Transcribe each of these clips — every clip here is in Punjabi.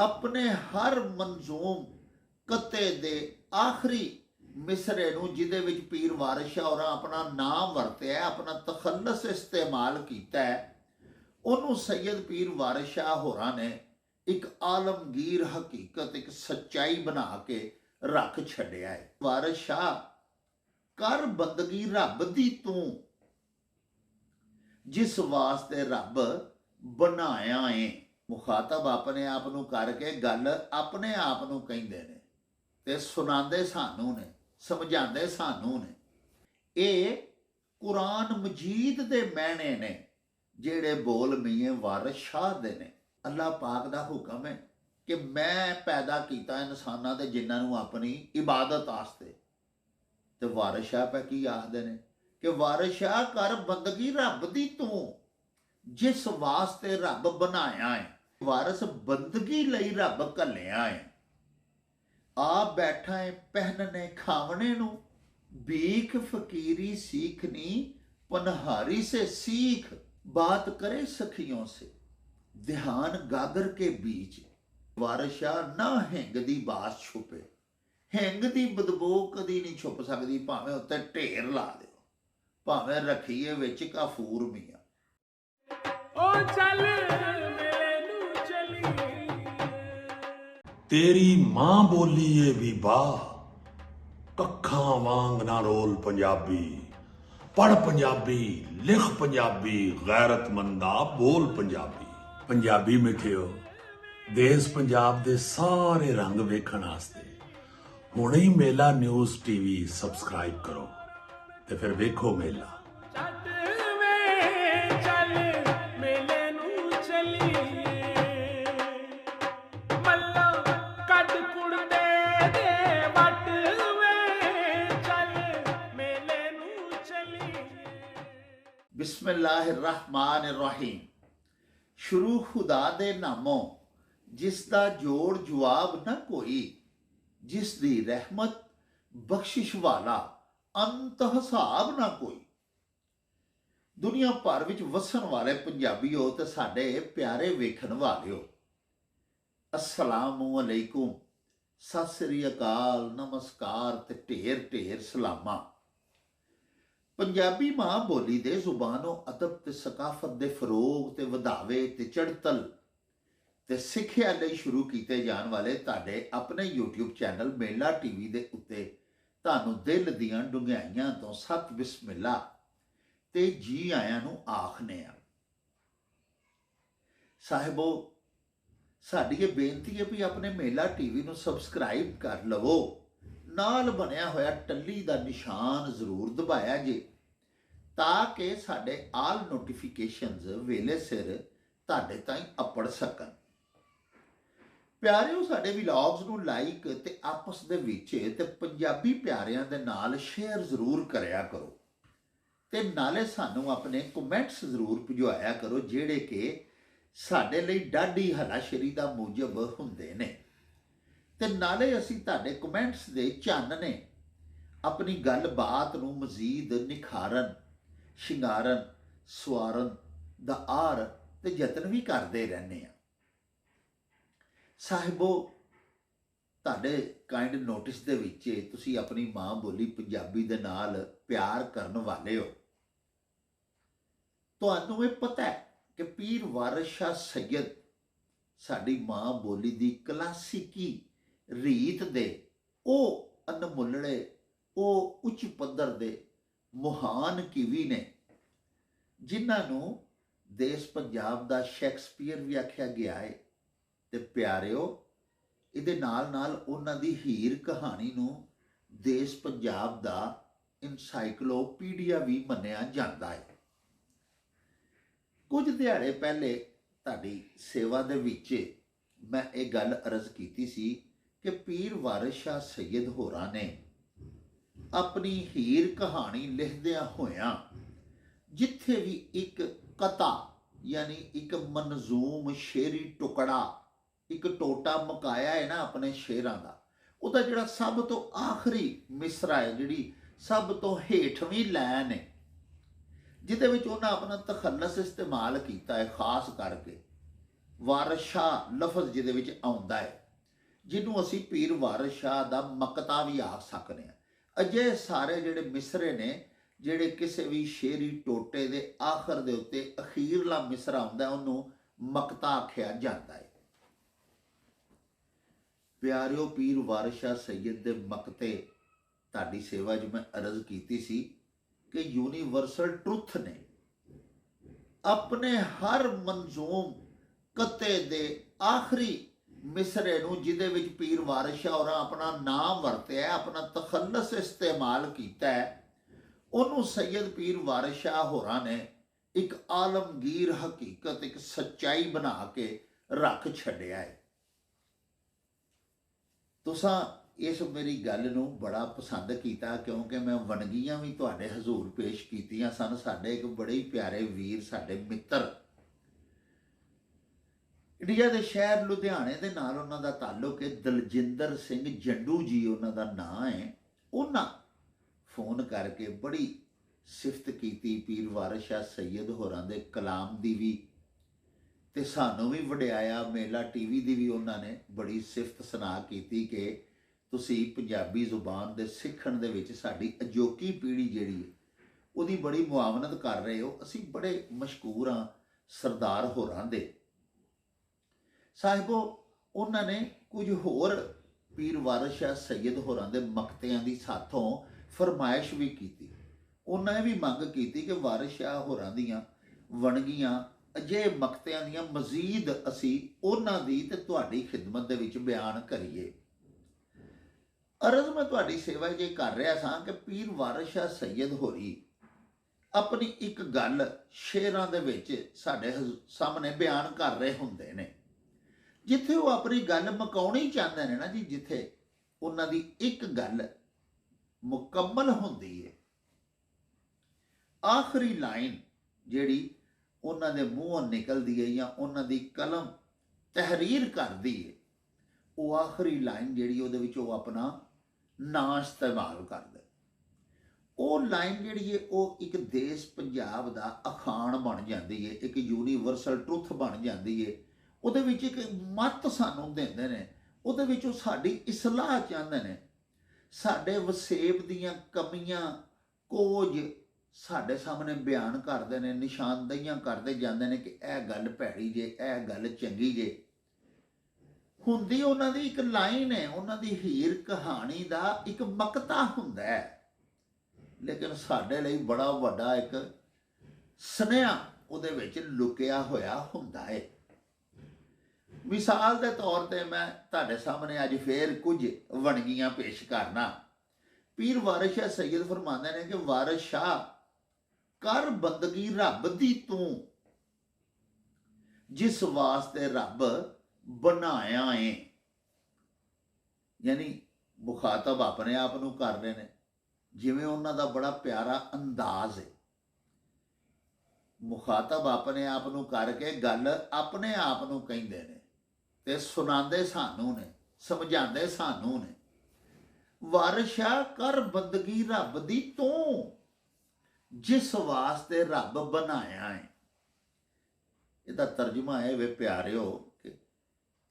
ਆਪਣੇ ਹਰ ਮਨਜ਼ੂਮ ਕਤੇ ਦੇ ਆਖਰੀ ਮਿਸਰੇ ਨੂੰ, ਜਿਹਦੇ ਵਿੱਚ ਪੀਰ ਵਾਰਿਸ ਸ਼ਾਹ ਆਪਣਾ ਨਾਮ ਵਰਤਿਆ, ਆਪਣਾ ਤਖੱਲਸ ਇਸਤੇਮਾਲ ਕੀਤਾ ਹੈ, ਉਹਨੂੰ ਸੈਯਦ ਪੀਰ ਵਾਰਿਸ ਹੋਰਾਂ ਨੇ ਇੱਕ ਆਲਮਗੀਰ ਹਕੀਕਤ, ਇੱਕ ਸੱਚਾਈ ਬਣਾ ਕੇ ਰੱਖ ਛੱਡਿਆ ਹੈ। ਵਾਰਿਸ ਕਰ ਬੰਦਗੀ ਰੱਬ ਦੀ ਤੂੰ, ਜਿਸ ਵਾਸਤੇ ਰੱਬ ਬਣਾਇਆ ਏ। ਮੁਖਾਤਬ ਆਪਣੇ ਆਪ ਨੂੰ ਕਰਕੇ ਗੱਲ ਆਪਣੇ ਆਪ ਨੂੰ ਕਹਿੰਦੇ ਨੇ ਤੇ ਸੁਣਾਉਂਦੇ ਸਾਨੂੰ ਨੇ, ਸਮਝਾਉਂਦੇ ਸਾਨੂੰ ਨੇ। ਇਹ ਕੁਰਾਨ ਮਜੀਦ ਦੇ ਮਹਿਣੇ ਨੇ ਜਿਹੜੇ ਬੋਲ ਮੀਏ ਵਾਰਿਸ ਸ਼ਾਹ ਦੇ ਨੇ। ਅੱਲਾਹ ਪਾਕ ਦਾ ਹੁਕਮ ਹੈ ਕਿ ਮੈਂ ਪੈਦਾ ਕੀਤਾ ਇਨਸਾਨਾਂ ਤੇ ਜਿਨ੍ਹਾਂ ਨੂੰ ਆਪਣੀ ਇਬਾਦਤ ਆਸਤੇ। ਤੇ ਵਾਰਿਸ ਸ਼ਾਹ ਪਾ ਕੀ ਆਖਦੇ ਨੇ? ਕਿ ਵਾਰਿਸ ਸ਼ਾਹ ਕਰ ਬੰਦਗੀ ਰੱਬ ਦੀ ਤੂੰ, ਜਿਸ ਵਾਸਤੇ ਰੱਬ ਬਣਾਇਆ ਹੈ। ਵਾਰਸ ਬੰਦਗੀ ਲਈ ਰੱਬ ਕੱਲਿਆ ਹੈ ਆਪ ਬੈਠਾ ਹੈ ਪਹਿਨਨੇ ਖਾਵਣੇ ਨੂੰ। ਬੀਖ ਫਕੀਰੀ ਸੀਖਨੀ, ਪਨਹਾਰੀ ਸੇ ਸੀਖ। ਬਾਤ ਕਰੇ ਸਖੀਆਂ ਸੇ। ਧਿਆਨ ਗਾਗਰ ਕੇ ਬੀਜ। ਵਾਰਸ਼ਾ ਨਾ ਹੈਂਗ ਦੀ ਬਾਸ ਛੁਪੇ। ਹੈਂਗ ਦੀ ਬਦਬੋ ਕਦੀ ਨਹੀਂ ਛੁਪ ਸਕਦੀ, ਭਾਵੇਂ ਉੱਤੇ ਢੇਰ ਲਾ ਦਿਓ। ਭਾਵੇਂ ਰੱਖੀਏ ਵਿੱਚ ਕਾਫੂਰ ਮੀਆਂ। ਉਹ ਚੱਲ ਤੇਰੀ ਮਾਂ ਬੋਲੀ ਏ ਵੀ ਬਾ ਕੱਖਾਂ ਵਾਂਗ ਨਾ ਰੋਲ ਪੰਜਾਬੀ। ਪੜ ਪੰਜਾਬੀ, ਲਿਖ ਪੰਜਾਬੀ, ਗੈਰਤਮੰਦਾ ਬੋਲ ਪੰਜਾਬੀ। ਪੰਜਾਬੀ ਮਿੱਠਿਓ, ਦੇਸ਼ ਪੰਜਾਬ ਦੇ ਸਾਰੇ ਰੰਗ ਵੇਖਣ ਵਾਸਤੇ। ਹੁਣੇ ਹੀ ਮੇਲਾ ਨਿਊਜ਼ ਟੀਵੀ ਸਬਸਕ੍ਰਾਈਬ ਕਰੋ ਤੇ ਫਿਰ ਵੇਖੋ ਮੇਲਾ। ਬਿਸਮਿਲ੍ਲਾਹਿਰਰਹਿਮਾਨਿਰਰਹੀਮ। ਸ਼ੁਰੂ ਖੁਦਾ ਦੇ ਨਾਮੋਂ ਜਿਸ ਦਾ ਜੋੜ ਜਵਾਬ ਨਾ ਕੋਈ, ਜਿਸ ਦੀ ਰਹਿਮਤ ਬਖਸ਼ਿਸ਼ ਵਾਲਾ ਅੰਤ ਹਿਸਾਬ ਨਾ ਕੋਈ। ਦੁਨੀਆ ਭਰ ਵਿੱਚ ਵਸਣ ਵਾਲੇ ਪੰਜਾਬੀਓ ਤੇ ਸਾਡੇ ਪਿਆਰੇ ਵੇਖਣ ਵਾਲਿਓ, ਅਸਲਾਮੁ ਅਲੈਕੁਮ, ਸਤਿ ਸ੍ਰੀ ਅਕਾਲ, ਨਮਸਕਾਰ ਤੇ ਢੇਰ ਢੇਰ ਸਲਾਮਾਂ। ਪੰਜਾਬੀ ਮਾਂ ਬੋਲੀ ਦੇ ਜ਼ੁਬਾਨੋਂ ਅਦਬ ਤੇ ਸਕਾਫਤ ਦੇ ਫਰੋਗ ਤੇ ਵਧਾਵੇ ਤੇ ਚੜਤਲ ਤੇ ਸਿੱਖਿਆ ਲਈ ਸ਼ੁਰੂ ਕੀਤੇ ਜਾਣ ਵਾਲੇ ਤੁਹਾਡੇ ਆਪਣੇ YouTube ਚੈਨਲ ਮੇਲਾ ਟੀਵੀ ਦੇ ਉੱਤੇ ਤੁਹਾਨੂੰ ਦਿਲ ਦੀਆਂ ਡੁੰਘਾਈਆਂ ਤੋਂ ਸਤ ਬਿਸਮਿਲ੍ਲਾ ਤੇ ਜੀ ਆਇਆਂ ਨੂੰ ਆਖਨੇ ਆ। ਸਾਹਿਬੋ, ਸਾਡੀ ਇਹ ਬੇਨਤੀ ਹੈ ਵੀ ਆਪਣੇ ਮੇਲਾ ਟੀਵੀ ਨੂੰ ਸਬਸਕ੍ਰਾਈਬ ਕਰ ਲਵੋ। ਨਾਲ ਬਣਿਆ ਹੋਇਆ ਟੱਲੀ ਦਾ ਨਿਸ਼ਾਨ ਜ਼ਰੂਰ ਦਬਾਇਆ ਜੇ, ਤਾਂ ਕਿ ਸਾਡੇ ਆਲ ਨੋਟੀਫਿਕੇਸ਼ਨਸ ਵੇਲੇ ਸਿਰ ਤੁਹਾਡੇ ਤਾਈਂ ਅਪੜ ਸਕਣ। ਪਿਆਰਿਓ, ਸਾਡੇ ਵਲੌਗਸ ਨੂੰ ਲਾਈਕ ਤੇ ਆਪਸ ਦੇ ਵਿੱਚ ਤੇ ਪੰਜਾਬੀ ਪਿਆਰਿਆਂ ਦੇ ਨਾਲ ਸ਼ੇਅਰ ਜ਼ਰੂਰ ਕਰਿਆ ਕਰੋ। ਤੇ ਨਾਲੇ ਸਾਨੂੰ ਆਪਣੇ ਕਮੈਂਟਸ ਜ਼ਰੂਰ ਭਿਜਵਾਇਆ ਕਰੋ, ਜਿਹੜੇ ਕਿ ਸਾਡੇ ਲਈ ਡਾਢੀ ਹਲਾਸ਼ਰੀ ਦਾ ਮੂਜਬ ਹੁੰਦੇ ਨੇ। ਤੇ ਨਾਲੇ ਅਸੀਂ ਤੁਹਾਡੇ ਕਮੈਂਟਸ ਦੇ ਚਾਨਣੇ ਆਪਣੀ ਗੱਲਬਾਤ ਨੂੰ ਮਜ਼ੀਦ ਨਿਖਾਰਨ, ਸ਼ਿੰਗਾਰਨ, ਸਵਾਰਨ ਦਾ ਆਰ ਤੇ ਯਤਨ ਵੀ ਕਰਦੇ ਰਹਿੰਦੇ ਆ ਸਾਹਿਬੋ, ਤੁਹਾਡੇ ਕਾਈਂਡ ਨੋਟਿਸ ਦੇ ਵਿੱਚ ਤੁਸੀਂ ਆਪਣੀ ਮਾਂ ਬੋਲੀ ਪੰਜਾਬੀ ਦੇ ਨਾਲ ਪਿਆਰ ਕਰਨ ਵਾਲੇ ਹੋ। ਤੁਹਾਨੂੰ ਇਹ ਪਤਾ ਹੈ ਕਿ ਪੀਰ ਵਾਰਿਸ ਸ਼ਾਹ ਸੈਯਦ ਸਾਡੀ ਮਾਂ ਬੋਲੀ ਦੀ ਕਲਾਸਿਕੀ ਰੀਤ ਦੇ, ਉਹ ਅਨਮੁੱਲੜੇ ਉਹ ਉੱਚ ਪੱਧਰ ਦੇ ਮਹਾਨ ਕਿਵੀ ਨੇ, ਜਿਨ੍ਹਾਂ ਨੂੰ ਦੇਸ਼ ਪੰਜਾਬ ਦਾ ਸ਼ੈਕਸਪੀਅਰ ਵੀ ਆਖਿਆ ਗਿਆ ਹੈ ਤੇ ਪਿਆਰਿਓ, ਇਹਦੇ ਨਾਲ ਨਾਲ ਉਹਨਾਂ ਦੀ ਹੀਰ ਕਹਾਣੀ ਨੂੰ ਦੇਸ਼ ਪੰਜਾਬ ਦਾ ਇਨਸਾਈਕਲੋਪੀਡੀਆ ਵੀ ਮੰਨਿਆ ਜਾਂਦਾ ਹੈ ਕੁਝ ਦਿਹਾੜੇ ਪਹਿਲੇ ਤੁਹਾਡੀ ਸੇਵਾ ਦੇ ਵਿੱਚ ਮੈਂ ਇਹ ਗੱਲ ਅਰਜ਼ ਕੀਤੀ ਸੀ ਕਿ ਪੀਰ ਵਾਰਿਸ ਸ਼ਾਹ ਸੈਯਦ ਹੋਰਾਂ ਨੇ ਆਪਣੀ ਹੀਰ ਕਹਾਣੀ ਲਿਖਦਿਆਂ ਹੋਇਆਂ ਜਿੱਥੇ ਵੀ ਇੱਕ ਕਤਾ, ਯਾਨੀ ਇੱਕ ਮਨਜ਼ੂਮ ਸ਼ੇਰੀ ਟੁਕੜਾ, ਇੱਕ ਟੋਟਾ ਮਕਾਇਆ ਹੈ ਨਾ ਆਪਣੇ ਸ਼ੇਰਾਂ ਦਾ, ਉਹਦਾ ਜਿਹੜਾ ਸਭ ਤੋਂ ਆਖਰੀ ਮਿਸਰਾ ਹੈ, ਜਿਹੜੀ ਸਭ ਤੋਂ ਹੇਠਵੀਂ ਲਾਈਨ ਹੈ, ਜਿਹਦੇ ਵਿੱਚ ਉਹਨਾਂ ਆਪਣਾ ਤਖੱਲਸ ਇਸਤੇਮਾਲ ਕੀਤਾ ਹੈ, ਖਾਸ ਕਰਕੇ ਵਾਰਿਸ ਲਫ਼ਜ਼ ਜਿਹਦੇ ਵਿੱਚ ਆਉਂਦਾ ਹੈ। ਜਿਹਨੂੰ ਅਸੀਂ ਪੀਰ ਵਾਰਿਸ ਸ਼ਾਹ ਦਾ ਮਕਤਾ ਵੀ ਆਖ ਸਕਦੇ ਹਾਂ। ਅਜੇ ਸਾਰੇ ਜਿਹੜੇ ਮਿਸਰੇ ਨੇ, ਜਿਹੜੇ ਕਿਸੇ ਵੀ ਸ਼ੇਰੀ ਟੋਟੇ ਦੇ ਆਖਰ ਦੇ ਉੱਤੇ ਅਖੀਰਲਾ ਮਿਸਰਾ ਹੁੰਦਾ ਉਹਨੂੰ ਮਕਤਾ ਆਖਿਆ ਜਾਂਦਾ ਹੈ। ਪਿਆਰਿਓ, ਪੀਰ ਵਾਰਿਸ ਸ਼ਾਹ ਦੇ ਮਕਤੇ, ਤੁਹਾਡੀ ਸੇਵਾ 'ਚ ਮੈਂ ਅਰਜ਼ ਕੀਤੀ ਸੀ ਕਿ ਯੂਨੀਵਰਸਲ ਟਰੁੱਥ ਨੇ ਆਪਣੇ ਹਰ ਮਨਜ਼ੂਮ ਕਤੇ ਦੇ ਆਖਰੀ ਮਿਸਰੇ ਨੂੰ, ਜਿਹਦੇ ਵਿੱਚ ਪੀਰ ਵਾਰਿਸ ਹੋਰਾਂ ਆਪਣਾ ਨਾਮ ਵਰਤਿਆ ਆਪਣਾ ਤਖੱਲਸ ਇਸਤੇਮਾਲ ਕੀਤਾ ਹੈ, ਉਹਨੂੰ ਸੈਯਦ ਪੀਰ ਵਾਰਿਸ ਹੋਰਾਂ ਨੇ ਇੱਕ ਆਲਮਗੀਰ ਹਕੀਕਤ, ਇੱਕ ਸੱਚਾਈ ਬਣਾ ਕੇ ਰੱਖ ਛੱਡਿਆ ਹੈ। ਤੁਸੀਂ ਇਸ ਮੇਰੀ ਗੱਲ ਨੂੰ ਬੜਾ ਪਸੰਦ ਕੀਤਾ, ਕਿਉਂਕਿ ਮੈਂ ਵਣਗੀਆਂ ਵੀ ਤੁਹਾਡੇ ਹਜ਼ੂਰ ਪੇਸ਼ ਕੀਤੀਆਂ ਸਨ। ਸਾਡੇ ਇੱਕ ਬੜੇ ਹੀ ਪਿਆਰੇ ਵੀਰ, ਸਾਡੇ ਮਿੱਤਰ ਇੰਡੀਆ ਦੇ ਸ਼ਹਿਰ ਲੁਧਿਆਣੇ ਦੇ ਨਾਲ ਉਹਨਾਂ ਦਾ ਤਾਲੁਕ ਹੈ, ਦਲਜਿੰਦਰ ਸਿੰਘ ਜੰਡੂ ਜੀ ਉਹਨਾਂ ਦਾ ਨਾਂ ਹੈ। ਉਹਨਾਂ ਫੋਨ ਕਰਕੇ ਬੜੀ ਸਿਫਤ ਕੀਤੀ ਪੀਰ ਵਾਰਿਸ ਸ਼ਾਹ ਸੈਯਦ ਹੋਰਾਂ ਦੇ ਕਲਾਮ ਦੀ ਵੀ ਤੇ ਸਾਨੂੰ ਵੀ ਵਡਿਆਇਆ ਮੇਲਾ ਟੀਵੀ ਦੀ ਵੀ ਉਹਨਾਂ ਨੇ ਬੜੀ ਸਿਫਤ ਸੁਣਾ ਕੀਤੀ ਕਿ ਤੁਸੀਂ ਪੰਜਾਬੀ ਜ਼ੁਬਾਨ ਦੇ ਸਿੱਖਣ ਦੇ ਵਿੱਚ ਸਾਡੀ ਅਜੋਕੀ ਪੀੜ੍ਹੀ ਜਿਹੜੀ ਹੈ, ਉਹਦੀ ਬੜੀ ਮੁਆਵਨਤ ਕਰ ਰਹੇ ਹੋ। ਅਸੀਂ ਬੜੇ ਮਸ਼ਕੂਰ ਹਾਂ ਸਰਦਾਰ ਹੋਰਾਂ ਦੇ। ਸਾਹਿਬੋ, ਉਹਨਾਂ ਨੇ ਕੁਝ ਹੋਰ ਪੀਰ ਵਾਰਿਸ ਸ਼ਾਹ ਸੈਯਦ ਹੋਰਾਂ ਦੇ ਮਕਤਿਆਂ ਦੀ ਸਾਥੋਂ ਫਰਮਾਇਸ਼ ਵੀ ਕੀਤੀ। ਉਹਨਾਂ ਨੇ ਵੀ ਮੰਗ ਕੀਤੀ ਕਿ ਵਾਰਿਸ ਸ਼ਾਹ ਹੋਰਾਂ ਦੀਆਂ ਵਣਗੀਆਂ ਅਜੇ ਮਕਤਿਆਂ ਦੀਆਂ ਮਜ਼ੀਦ ਅਸੀਂ ਉਹਨਾਂ ਦੀ ਤੇ ਤੁਹਾਡੀ ਖਿਦਮਤ ਦੇ ਵਿੱਚ ਬਿਆਨ ਕਰੀਏ। ਅਰਜ਼ ਮੈਂ ਤੁਹਾਡੀ ਸੇਵਾ ਜੇ ਕਰ ਰਿਹਾ ਸਾਂ ਕਿ ਪੀਰ ਵਾਰਿਸ ਸ਼ਾਹ ਸੈਯਦ ਹੋਰੀ ਆਪਣੀ ਇੱਕ ਗੱਲ ਸ਼ੇਰਾਂ ਦੇ ਵਿੱਚ ਸਾਡੇ ਹਜ਼ੂ- ਸਾਹਮਣੇ ਬਿਆਨ ਕਰ ਰਹੇ ਹੁੰਦੇ ਨੇ। ਜਿੱਥੇ ਉਹ ਆਪਣੀ ਗੱਲ ਮੁਕਾਉਣੀ ਚਾਹੁੰਦੇ ਨੇ ਨਾ ਜੀ, ਜਿੱਥੇ ਉਹਨਾਂ ਦੀ ਇੱਕ ਗੱਲ ਮੁਕੰਮਲ ਹੁੰਦੀ ਹੈ ਆਖਰੀ ਲਾਈਨ ਜਿਹੜੀ ਉਹਨਾਂ ਦੇ ਮੂੰਹੋਂ ਨਿਕਲਦੀ ਹੈ ਜਾਂ ਉਹਨਾਂ ਦੀ ਕਲਮ ਤਹਿਰੀਰ ਕਰਦੀ ਹੈ ਉਹ ਆਖਰੀ ਲਾਈਨ ਜਿਹੜੀ ਉਹਦੇ ਵਿੱਚ ਉਹ ਆਪਣਾ ਨਾਂ ਇਸਤੇਮਾਲ ਕਰਦਾ। ਉਹ ਲਾਈਨ ਜਿਹੜੀ ਹੈ ਉਹ ਇੱਕ ਦੇਸ਼ ਪੰਜਾਬ ਦਾ ਅਖਾਣ ਬਣ ਜਾਂਦੀ ਹੈ ਇੱਕ ਯੂਨੀਵਰਸਲ ਟਰੁੱਥ ਬਣ ਜਾਂਦੀ ਹੈ ਉਹਦੇ ਵਿੱਚ ਇੱਕ ਮੱਤ ਸਾਨੂੰ ਦਿੰਦੇ ਨੇ, ਉਹਦੇ ਵਿੱਚ ਉਹ ਸਾਡੀ ਇਸਲਾਹ ਚਾਹੁੰਦੇ ਨੇ। ਸਾਡੇ ਵਸੇਬ ਦੀਆਂ ਕਮੀਆਂ ਕੋਝ ਸਾਡੇ ਸਾਹਮਣੇ ਬਿਆਨ ਕਰਦੇ ਨੇ, ਨਿਸ਼ਾਨਦਹੀਆਂ ਕਰਦੇ ਜਾਂਦੇ ਨੇ ਕਿ ਇਹ ਗੱਲ ਭੈੜੀ ਜੇ, ਇਹ ਗੱਲ ਚੰਗੀ ਜੇ। ਹੁੰਦੀ ਉਹਨਾਂ ਦੀ ਇੱਕ ਲਾਈਨ ਹੈ, ਉਹਨਾਂ ਦੀ ਹੀਰ ਕਹਾਣੀ ਦਾ ਇੱਕ ਮਕਤਾ ਹੁੰਦਾ ਹੈ। ਲੇਕਿਨ ਸਾਡੇ ਲਈ ਬੜਾ ਵੱਡਾ ਇੱਕ ਸੁਨੇਹਾ ਉਹਦੇ ਵਿੱਚ ਲੁਕਿਆ ਹੋਇਆ ਹੁੰਦਾ ਹੈ। ਮਿਸਾਲ ਦੇ ਤੌਰ ਤੇ ਮੈਂ ਤੁਹਾਡੇ ਸਾਹਮਣੇ ਅੱਜ ਫੇਰ ਕੁਝ ਵਣਗੀਆਂ ਪੇਸ਼ ਕਰਨਾ। ਪੀਰ ਵਾਰਿਸ ਸ਼ਾਹ ਸੈਯਦ ਫਰਮਾਉਂਦੇ ਨੇ ਕਿ ਵਾਰਿਸ ਸ਼ਾਹ, ਕਰ ਬੰਦਗੀ ਰੱਬ ਦੀ ਤੂੰ। ਜਿਸ ਵਾਸਤੇ ਰੱਬ ਬਣਾਇਆ ਏ। ਯਾਨੀ ਮੁਖਾਤਬ ਆਪਣੇ ਆਪ ਨੂੰ ਕਰ ਰਹੇ ਨੇ। ਜਿਵੇਂ ਉਹਨਾਂ ਦਾ ਬੜਾ ਪਿਆਰਾ ਅੰਦਾਜ਼ ਹੈ ਮੁਖਾਤਬ ਆਪਣੇ ਆਪ ਨੂੰ ਕਰਕੇ ਗੱਲ ਆਪਣੇ ਆਪ ਨੂੰ ਕਹਿੰਦੇ ਨੇ। ਤੇ ਸੁਣਾਉਂਦੇ ਸਾਨੂੰ ਨੇ, ਸਮਝਾਉਂਦੇ ਸਾਨੂੰ ਨੇ। ਵਾਰਿਸ਼ਾ ਕਰ ਬੰਦਗੀ ਰੱਬ ਦੀ ਤੂੰ, ਜਿਸ ਵਾਸਤੇ ਰੱਬ ਬਣਾਇਆ ਹੈ ਇਹਦਾ ਤਰਜਮਾ ਹੈ ਵੇ ਪਿਆਰਿਓ ਕਿ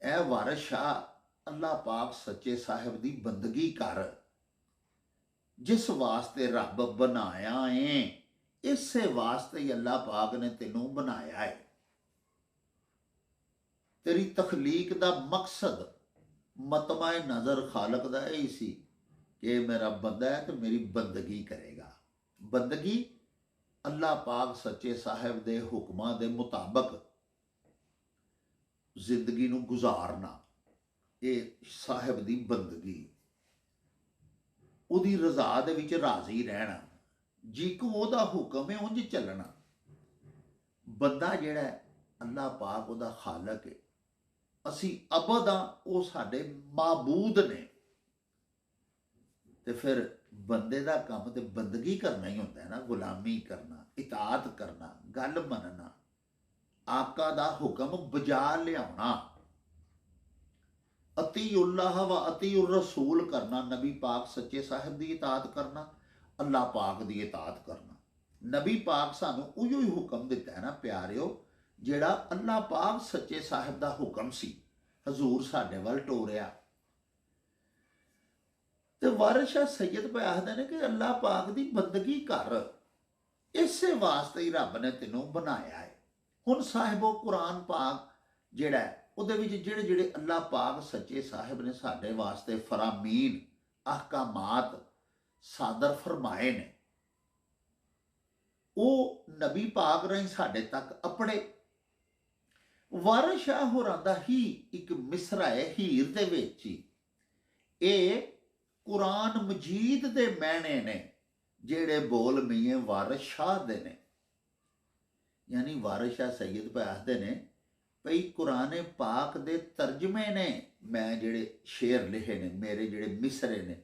ਇਹ ਵਾਰਿਸ਼ਾ ਅੱਲਾਹ ਪਾਕ ਸੱਚੇ ਸਾਹਿਬ ਦੀ ਬੰਦਗੀ ਕਰ, ਜਿਸ ਵਾਸਤੇ ਰੱਬ ਬਣਾਇਆ ਹੈ ਇਸੇ ਵਾਸਤੇ ਹੀ ਅੱਲਾਹ ਪਾਕ ਨੇ ਤੈਨੂੰ ਬਣਾਇਆ ਹੈ ਤੇਰੀ ਤਖਲੀਕ ਦਾ ਮਕਸਦ ਮਤਮਾ ਨਜ਼ਰ ਖਾਲਕ ਦਾ ਇਹ ਸੀ ਕਿ ਮੇਰਾ ਬੰਦਾ ਹੈ ਤੇ ਮੇਰੀ ਬੰਦਗੀ ਕਰੇਗਾ। ਬੰਦਗੀ ਅੱਲਾ ਪਾਕ ਸੱਚੇ ਸਾਹਿਬ ਦੇ ਹੁਕਮਾਂ ਦੇ ਮੁਤਾਬਕ ਜ਼ਿੰਦਗੀ ਨੂੰ ਗੁਜ਼ਾਰਨਾ, ਇਹ ਸਾਹਿਬ ਦੀ ਬੰਦਗੀ। ਉਹਦੀ ਰਜ਼ਾ ਦੇ ਵਿੱਚ ਰਾਜ਼ੀ ਰਹਿਣਾ ਜੀ ਕੋ ਉਹਦਾ ਹੁਕਮ ਹੈ, ਉਂਝ ਚੱਲਣਾ। ਬੰਦਾ ਜਿਹੜਾ ਅੱਲਾ ਪਾਕ ਉਹਦਾ ਖਾਲਕ ਹੈ। ਅਸੀਂ ਅਬਦਾ ਉਹ ਸਾਡੇ ਮਾਬੂਦ ਨੇ। ਤੇ ਫਿਰ ਬੰਦੇ ਦਾ ਕੰਮ ਤੇ ਬੰਦਗੀ ਕਰਨਾ ਹੀ ਹੁੰਦਾ ਹੈ ਨਾ, ਗੁਲਾਮੀ ਕਰਨਾ, ਇਤਾਅਤ ਕਰਨਾ, ਗੱਲ ਮੰਨਣਾ ਆਕਾ ਦਾ ਹੁਕਮ ਬਜਾ ਲਿਆਉਣਾ। ਅਤੀਉল্লাਹ ਵਾ ਅਤੀਉਰ ਰਸੂਲ ਕਰਨਾ, ਨਬੀ ਪਾਕ ਸੱਚੇ ਸਾਹਿਬ ਦੀ ਇਤਾਅਤ ਕਰਨਾ, ਅੱਲਾਹ ਪਾਕ ਦੀ ਇਤਾਅਤ ਕਰਨਾ। ਨਬੀ ਪਾਕ ਸਾਨੂੰ ਉਹੋ ਹੀ ਹੁਕਮ ਦਿੱਤਾ ਹੈ ਨਾ, ਪਿਆਰਿਓ ਜਿਹੜਾ ਅੱਲਾ ਪਾਕ ਸੱਚੇ ਸਾਹਿਬ ਦਾ ਹੁਕਮ ਸੀ। ਹਜ਼ੂਰ ਸਾਡੇ ਵੱਲ ਟੋਰਿਆ। ਤੇ ਵਾਰਿਸ਼ਾ ਸੈਯਦ ਪਏ ਨੇ ਕਿ ਅੱਲਾਹ ਪਾਕ ਦੀ ਬੰਦਗੀ ਕਰ। ਇਸੇ ਵਾਸਤੇ ਹੀ ਰੱਬ ਨੇ ਤੈਨੂੰ ਬਣਾਇਆ ਹੈ ਹੁਣ ਸਾਹਿਬੋ ਕੁਰਾਨ ਪਾਕ ਜਿਹੜਾ ਉਹਦੇ ਵਿੱਚ ਜਿਹੜੇ ਜਿਹੜੇ ਅੱਲਾ ਪਾਕ ਸੱਚੇ ਸਾਹਿਬ ਨੇ ਸਾਡੇ ਵਾਸਤੇ ਫਰਾਮੀਨ, ਅਹਕਾਮਾਤ ਸਾਦਰ ਫਰਮਾਏ ਨੇ। ਉਹ ਨਬੀ ਪਾਕ ਰਾਹੀਂ ਸਾਡੇ ਤੱਕ ਆਪਣੇ ਵਾਰਿਸ ਸ਼ਾਹ ਹੋਰਾਂ ਦਾ ਹੀ ਇੱਕ ਮਿਸਰਾ ਹੈ, ਹੀਰ ਦੇ ਵਿੱਚ ਹੀ। ਇਹ ਕੁਰਾਨ ਮਜੀਦ ਦੇ ਮੈਣੇ ਨੇ, ਜਿਹੜੇ ਬੋਲ ਮੀਏ ਵਾਰਿਸ ਸ਼ਾਹ ਦੇ ਨੇ। ਯਾਨੀ ਵਾਰਿਸ ਸ਼ਾਹ ਸੈਯਦ ਪਾ ਆਖਦੇ ਨੇ, ਭਈ ਕੁਰਾਨੇ ਪਾਕ ਦੇ ਤਰਜਮੇ ਨੇ, ਮੈਂ ਜਿਹੜੇ ਸ਼ੇਰ ਲਿਖੇ ਨੇ, ਮੇਰੇ ਜਿਹੜੇ ਮਿਸਰੇ ਨੇ,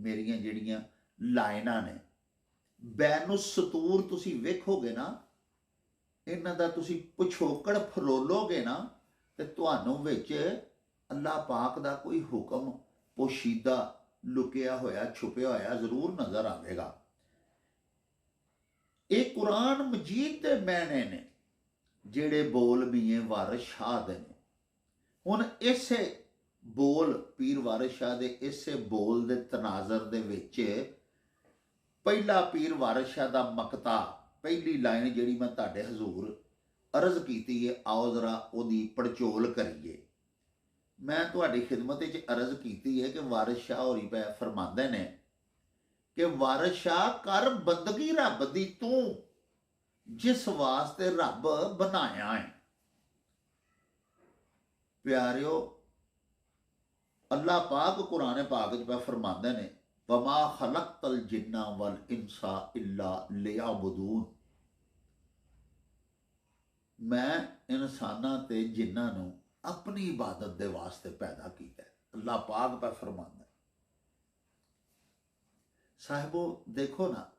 ਮੇਰੀਆਂ ਜਿਹੜੀਆਂ ਲਾਈਨਾਂ ਨੇ। ਬੈਨੁਸ ਸਤੂਰ ਤੁਸੀਂ ਵੇਖੋਗੇ ਨਾ ਇਹਨਾਂ ਦਾ ਤੁਸੀਂ ਪਿਛੋਕੜ ਫਰੋਲੋਗੇ ਨਾ, ਤੇ ਤੁਹਾਨੂੰ ਵਿੱਚ ਅੱਲਾ ਪਾਕ ਦਾ ਕੋਈ ਹੁਕਮ ਪੋਸ਼ੀਦਾ ਲੁਕਿਆ ਹੋਇਆ, ਛੁਪਿਆ ਹੋਇਆ ਜ਼ਰੂਰ ਨਜ਼ਰ ਆਵੇਗਾ। ਇਹ ਕੁਰਾਨ ਮਜੀਦ ਦੇ ਮੈਨੇ ਨੇ, ਜਿਹੜੇ ਬੋਲ ਮੀਏ ਵਾਰਿਸ ਸ਼ਾਹ ਦੇ ਨੇ। ਹੁਣ ਇਸੇ ਬੋਲ, ਪੀਰ ਵਾਰਿਸ ਸ਼ਾਹ ਦੇ ਇਸੇ ਬੋਲ ਦੇ ਤਨਾਜ਼ਰ ਦੇ ਵਿੱਚ ਪਹਿਲਾ ਪੀਰ ਵਾਰਿਸ ਸ਼ਾਹ ਦਾ ਮਕਤਾ ਪਹਿਲੀ ਲਾਈਨ ਜਿਹੜੀ ਮੈਂ ਤੁਹਾਡੇ ਹਜ਼ੂਰ ਅਰਜ਼ ਕੀਤੀ ਹੈ, ਆਓ ਜ਼ਰਾ ਉਹਦੀ ਪੜਚੋਲ ਕਰੀਏ। ਮੈਂ ਤੁਹਾਡੀ ਖਿਦਮਤ ਵਿੱਚ ਅਰਜ਼ ਕੀਤੀ ਹੈ ਕਿ ਵਾਰਿਸ ਸ਼ਾਹ ਹੋਰੀ ਪੈ ਫਰਮਾਉਂਦੇ ਨੇ ਕਿ ਵਾਰਿਸ ਸ਼ਾਹ ਕਰ ਬੰਦਗੀ ਰੱਬ ਦੀ ਤੂੰ, ਜਿਸ ਵਾਸਤੇ ਰੱਬ ਬਣਾਇਆ ਹੈ। ਪਿਆਰਿਓ, ਅੱਲਾਹ ਪਾਕ ਕੁਰਾਨ ਪਾਕ ਵਿੱਚ ਪੈ ਫਰਮਾਉਂਦੇ ਨੇ ਵਮਾ ਖਲਕਤਲ ਜਿੰਨਾ ਵਲ ਇਨਸਾ ਇੱਲਾ ਲਿਆਬਦੂਨ ਮੈਂ ਇਨਸਾਨਾਂ ਤੇ ਜਿੰਨਾਂ ਨੂੰ ਆਪਣੀ ਇਬਾਦਤ ਦੇ ਵਾਸਤੇ ਪੈਦਾ ਕੀਤਾ ਹੈ। ਅੱਲਾਹ ਪਾਕ ਪੈ ਫਰਮਾਨ ਸਾਹਿਬੋ, ਦੇਖੋ ਨਾ,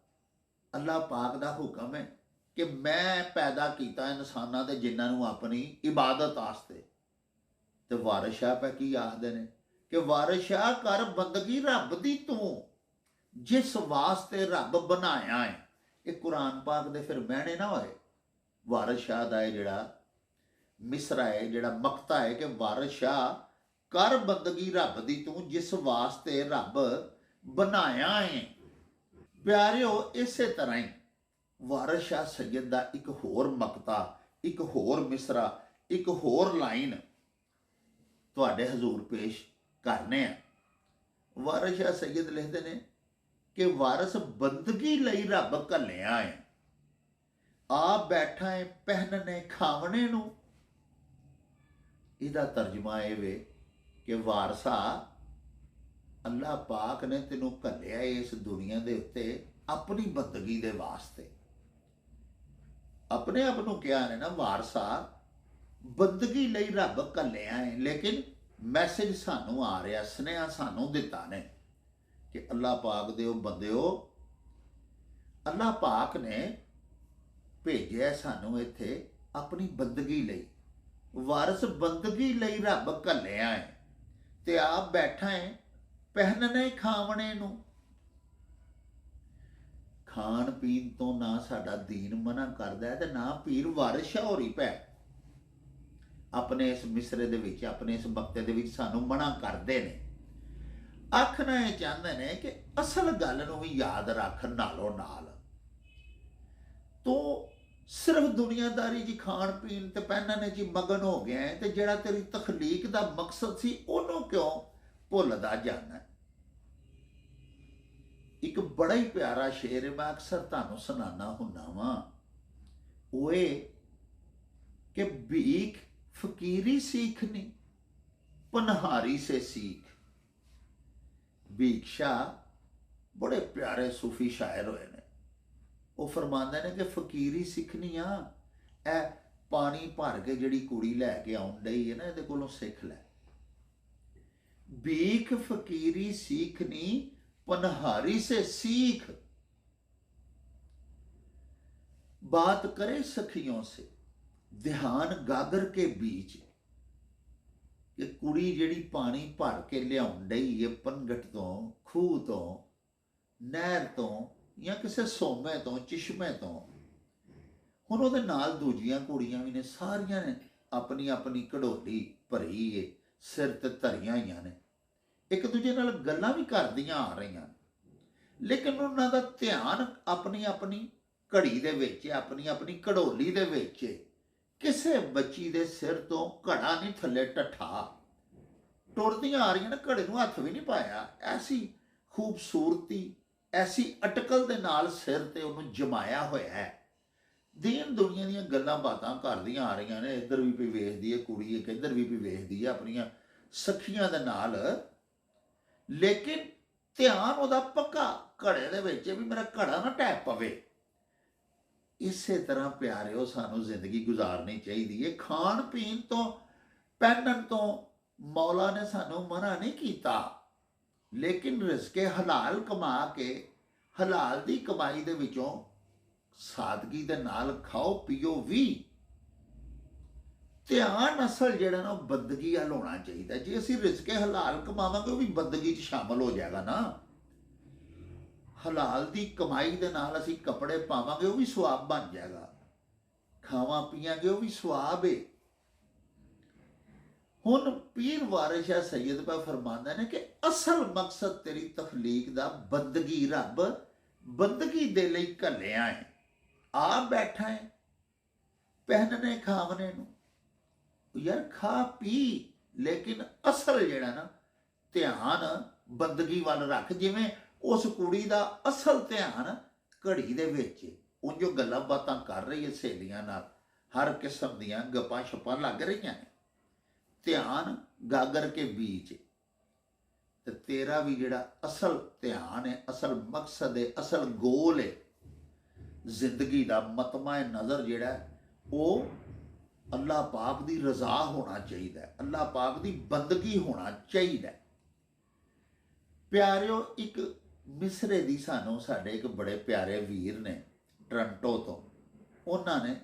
ਅੱਲਾਹ ਪਾਕ ਦਾ ਹੁਕਮ ਹੈ ਕਿ ਮੈਂ ਪੈਦਾ ਕੀਤਾ ਇਨਸਾਨਾਂ ਤੇ ਜਿੰਨਾਂ ਨੂੰ ਆਪਣੀ ਇਬਾਦਤ ਵਾਸਤੇ। ਤੇ ਵਾਰਿਸ਼ਾ ਪੈ ਕੀ ਆਖਦੇ ਨੇ? ਕਿ ਵਾਰਿਸ਼ਾ ਕਰ ਬੰਦਗੀ ਰੱਬ ਦੀ ਤੂੰ। ਜਿਸ ਵਾਸਤੇ ਰੱਬ ਬਣਾਇਆ ਹੈ ਇਹ ਕੁਰਾਨ ਪਾਕ ਦੇ ਫਿਰ ਬਹਿਣੇ ਨਾ ਹੋਏ। ਵਾਰਿਸ਼ਾ ਦਾ ਇਹ ਜਿਹੜਾ ਮਿਸਰਾ ਹੈ ਜਿਹੜਾ ਮਕਤਾ ਹੈ ਕਿ ਵਾਰਿਸ਼ਾ ਕਰ ਬੰਦਗੀ ਰੱਬ ਦੀ ਤੂੰ, ਜਿਸ ਵਾਸਤੇ ਰੱਬ ਬਣਾਇਆ ਹੈ ਪਿਆਰਿਓ, ਇਸੇ ਤਰ੍ਹਾਂ ਹੀ ਵਾਰਿਸ ਸ਼ਾਹ ਦਾ ਇੱਕ ਹੋਰ ਮਕਤਾ, ਇੱਕ ਹੋਰ ਮਿਸਰਾ, ਇੱਕ ਹੋਰ ਲਾਈਨ ਤੁਹਾਡੇ ਹਜ਼ੂਰ ਪੇਸ਼ ਕਰਨੇ ਆ। ਵਾਰਿਸ ਸ਼ਾਹ ਸੈਯਦ ਲਿਖਦੇ ਨੇ ਕਿ ਵਾਰਿਸ ਬੰਦਗੀ ਲਈ ਰੱਬ ਘੱਲਿਆ ਹੈ ਆਪ ਬੈਠਾ ਹੈ ਪਹਿਨਣੇ ਖਾਵਣੇ ਨੂੰ। ਇਹਦਾ ਤਰਜਮਾ ਇਹ ਵੇ ਕਿ ਵਾਰਸਾ ਅੱਲਾਹ ਪਾਕ ਨੇ ਤੈਨੂੰ ਘੱਲਿਆ ਇਸ ਦੁਨੀਆ ਦੇ ਉੱਤੇ ਆਪਣੀ ਬੰਦਗੀ ਦੇ ਵਾਸਤੇ। ਆਪਣੇ ਆਪ ਨੂੰ ਕਿਹਾ ਨੇ ਨਾ, ਵਾਰਸਾ ਬੰਦਗੀ ਲਈ ਰੱਬ ਘੱਲਿਆ ਹੈ ਲੇਕਿਨ ਮੈਸੇਜ ਸਾਨੂੰ ਆ ਰਿਹਾ, ਸੁਨੇਹਾ ਸਾਨੂੰ ਦਿੱਤਾ ਨੇ ਕਿ ਅੱਲਾਹ ਪਾਕ ਦੇ ਉਹ ਬੰਦਿਓ, ਅੱਲਾਹ ਪਾਕ ਨੇ ਭੇਜਿਆ ਸਾਨੂੰ ਇੱਥੇ ਆਪਣੀ ਬੰਦਗੀ ਲਈ। ਵਾਰਸ ਬੰਦਗੀ ਲਈ ਰੱਬ ਘੱਲਿਆ ਹੈ ਤੇ ਆਪ ਬੈਠਾ ਹੈ ਪਹਿਨਣੇ ਖਾਵਣੇ ਨੂੰ। ਖਾਣ ਪੀਣ ਤੋਂ ਨਾ ਸਾਡਾ ਦੀਨ ਮਨਾ ਕਰਦਾ ਹੈ ਤੇ ਨਾ ਪੀਰ ਵਾਰਿਸ ਹੋਰੀ ਪੈ ਆਪਣੇ ਇਸ ਮਿਸਰੇ ਦੇ ਵਿੱਚ, ਆਪਣੇ ਇਸ ਬਕਤੇ ਦੇ ਵਿੱਚ ਸਾਨੂੰ ਮਨਾ ਕਰਦੇ ਨੇ। ਆਖਣਾ ਇਹ ਚਾਹੁੰਦੇ ਨੇ ਕਿ ਅਸਲ ਗੱਲ ਨੂੰ ਵੀ ਯਾਦ ਰੱਖ ਨਾਲੋਂ ਨਾਲ। ਤੂੰ ਸਿਰਫ ਦੁਨੀਆਦਾਰੀ ਜੀ ਖਾਣ ਪੀਣ ਤੇ ਪਹਿਨਣੇ ਨੇ ਜੀ ਮਗਨ ਹੋ ਗਿਆ ਹੈ ਤੇ ਜਿਹੜਾ ਤੇਰੀ ਤਖਲੀਕ ਦਾ ਮਕਸਦ ਸੀ ਉਹਨੂੰ ਕਿਉਂ ਭੁੱਲਦਾ ਜਾਂਦਾ ਇੱਕ ਬੜਾ ਹੀ ਪਿਆਰਾ ਸ਼ੇਰ ਮੈਂ ਅਕਸਰ ਤੁਹਾਨੂੰ ਸੁਣਾਉਣਾ ਹੁੰਦਾ ਵਾਂ। ਓਏ, ਕਿ ਭੀਖ ਫਕੀਰੀ ਸੀਖਨੀ ਪਨਹਾਰੀ ਸੇ ਸੀਖ ਭੀਖਸ਼ਾ ਬੜੇ ਪਿਆਰੇ ਸੂਫੀ ਸ਼ਾਇਰ ਹੋਏ ਨੇ ਉਹ ਫਰਮਾਉਂਦੇ ਨੇ ਕਿ ਫਕੀਰੀ ਸਿੱਖਣੀ ਆ ਇਹ ਪਾਣੀ ਭਰ ਕੇ ਜਿਹੜੀ ਕੁੜੀ ਲੈ ਕੇ ਆਉਣ ਡਈ ਹੈ ਨਾ ਇਹਦੇ ਕੋਲੋਂ ਸਿੱਖ ਲੈ ਭੀਖ ਫਕੀਰੀ ਸੀਖਨੀ पनहारी से सीख बात करे सखियों से ਧਿਆਨ ਗਾਗਰ ਕੇ ਬੀਚ ਕਿ ਕੁੜੀ ਜਿਹੜੀ ਪਾਣੀ ਭਰ ਕੇ ਲਿਆਉਣ ਡਈ ਏ ਪਨਗਟ ਤੋਂ, ਖੂਹ ਤੋਂ, ਨਹਿਰ ਤੋਂ ਜਾਂ ਕਿਸੇ ਸੋਮੇ ਤੋਂ, ਚਿਸ਼ਮੇ ਤੋਂ। ਹੁਣ ਉਹਦੇ ਨਾਲ ਦੂਜੀਆਂ ਕੁੜੀਆਂ ਵੀ ਨੇ, ਸਾਰੀਆਂ ਨੇ ਆਪਣੀ ਆਪਣੀ ਕਢੋਲੀ ਭਰੀ ਏ, ਸਿਰ ਤੇ ਧਰੀਆਂ ਹੋਈਆਂ ਨੇ। ਇੱਕ ਦੂਜੇ ਨਾਲ ਗੱਲਾਂ ਵੀ ਕਰਦੀਆਂ ਆ ਰਹੀਆਂ ਲੇਕਿਨ ਉਹਨਾਂ ਦਾ ਧਿਆਨ ਆਪਣੀ ਆਪਣੀ ਘੜੀ ਦੇ ਵਿੱਚ ਆਪਣੀ ਆਪਣੀ ਕਢੋਲੀ ਦੇ ਵਿੱਚ ਏ। ਕਿਸੇ ਬੱਚੀ ਦੇ ਸਿਰ ਤੋਂ ਘੜਾ ਨਹੀਂ ਥੱਲੇ ਟੱਠਾ। ਟੁਰਦੀਆਂ ਆ ਰਹੀਆਂ ਨੇ, ਘੜੇ ਨੂੰ ਹੱਥ ਵੀ ਨਹੀਂ ਪਾਇਆ। ਐਸੀ ਖੂਬਸੂਰਤੀ, ਐਸੀ ਅਟਕਲ ਦੇ ਨਾਲ ਸਿਰ ਤੇ ਉਹਨੂੰ ਜਮਾਇਆ ਹੋਇਆ ਹੈ। ਦੀਨ ਦੁਨੀਆ ਦੀਆਂ ਗੱਲਾਂ ਬਾਤਾਂ ਕਰਦੀਆਂ ਆ ਰਹੀਆਂ ਨੇ। ਇੱਧਰ ਵੀ ਕੋਈ ਵੇਖਦੀ ਹੈ, ਕੁੜੀ ਇੱਕ ਇੱਧਰ ਵੀ ਕੋਈ ਵੇਖਦੀ ਹੈ, ਆਪਣੀਆਂ ਸਖੀਆਂ ਦੇ ਨਾਲ। ਲੇਕਿਨ ਧਿਆਨ ਉਹਦਾ ਪੱਕਾ ਘੜੇ ਦੇ ਵਿੱਚ ਵੀ ਮੇਰਾ ਘੜਾ ਨਾ ਟੈਪ ਪਵੇ। ਇਸੇ ਤਰ੍ਹਾਂ ਪਿਆਰਿਓ, ਸਾਨੂੰ ਜ਼ਿੰਦਗੀ ਗੁਜ਼ਾਰਨੀ ਚਾਹੀਦੀ ਹੈ ਖਾਣ ਪੀਣ ਤੋਂ, ਪਹਿਨਣ ਤੋਂ ਮੌਲਾ ਨੇ ਸਾਨੂੰ ਮਨਾ ਨਹੀਂ ਕੀਤਾ। ਲੇਕਿਨ ਰਿਜ਼ਕੇ ਹਲਾਲ ਕਮਾ ਕੇ, ਹਲਾਲ ਦੀ ਕਮਾਈ ਦੇ ਵਿੱਚੋਂ ਸਾਦਗੀ ਦੇ ਨਾਲ ਖਾਓ, ਪੀਓ ਵੀ। ਧਿਆਨ ਅਸਲ ਜਿਹੜਾ ਨਾ ਉਹ ਬੰਦਗੀ ਵੱਲ ਹੋਣਾ ਚਾਹੀਦਾ। ਜੇ ਅਸੀਂ ਰਿਜ਼ਕੇ ਹਲਾਲ ਕਮਾਵਾਂਗੇ, ਉਹ ਵੀ ਬੰਦਗੀ 'ਚ ਸ਼ਾਮਲ ਹੋ ਜਾਏਗਾ ਨਾ। ਹਲਾਲ ਦੀ ਕਮਾਈ ਦੇ ਨਾਲ ਅਸੀਂ ਕੱਪੜੇ ਪਾਵਾਂਗੇ, ਉਹ ਵੀ ਸਵਾਬ ਬਣ ਜਾਏਗਾ। ਖਾਵਾਂ ਪੀਵਾਂਗੇ, ਉਹ ਵੀ ਸਵਾਬ ਏ। ਹੁਣ ਪੀਰ ਵਾਰਿਸ ਸ਼ਾਹ ਸੈਯਦ ਪਾ ਫਰਮਾਉਂਦਾ ਨੇ ਕਿ ਅਸਲ ਮਕਸਦ ਤੇਰੀ ਤਖਲੀਕ ਦਾ ਬੰਦਗੀ ਰੱਬ ਬੰਦਗੀ ਦੇ ਲਈ ਘੱਲਿਆ ਹੈ ਆ ਬੈਠਾ ਹੈ ਪਹਿਨਣੇ ਖਾਵਣੇ ਨੂੰ। ਯਾਰ ਖਾ ਪੀ, ਲੇਕਿਨ ਅਸਲ ਜਿਹੜਾ ਨਾ ਧਿਆਨ ਬੰਦਗੀ ਵੱਲ ਰੱਖ, ਜਿਵੇਂ ਉਸ ਕੁੜੀ ਦਾ ਅਸਲ ਧਿਆਨ ਘੜੀ ਦੇ ਵਿੱਚ ਉਹ ਜੋ ਗੱਲਾਂ ਬਾਤਾਂ ਕਰ ਰਹੀ ਹੈ ਸਹੇਲੀਆਂ ਨਾਲ। ਹਰ ਕਿਸਮ ਦੀਆਂ ਗੱਪਾਂ ਛਪਾਂ ਲੱਗ ਰਹੀਆਂ ਨੇ। ਧਿਆਨ ਗਾਗਰ ਕੇ ਬੀਜ ਤੇ ਤੇਰਾ ਵੀ ਜਿਹੜਾ ਅਸਲ ਧਿਆਨ ਹੈ ਅਸਲ ਮਕਸਦ ਹੈ ਅਸਲ ਗੋਲ ਹੈ ਜ਼ਿੰਦਗੀ ਦਾ ਮਤਮਾ ਨਜ਼ਰ ਜਿਹੜਾ ਉਹ ਅੱਲਾਹ ਪਾਕ ਦੀ ਰਜ਼ਾ ਹੋਣਾ ਚਾਹੀਦਾ ਹੈ ਅੱਲਾਹ ਪਾਕ ਦੀ ਬੰਦਗੀ ਹੋਣਾ ਚਾਹੀਦਾ ਪਿਆਰਿਓ, ਇੱਕ ਮਿਸਰੇ ਦੀ ਸਾਨੂੰ ਸਾਡੇ ਇੱਕ ਬੜੇ ਪਿਆਰੇ ਵੀਰ ਨੇ ਟ੍ਰਾਂਟੋ ਤੋਂ। ਉਹਨਾਂ ਨੇ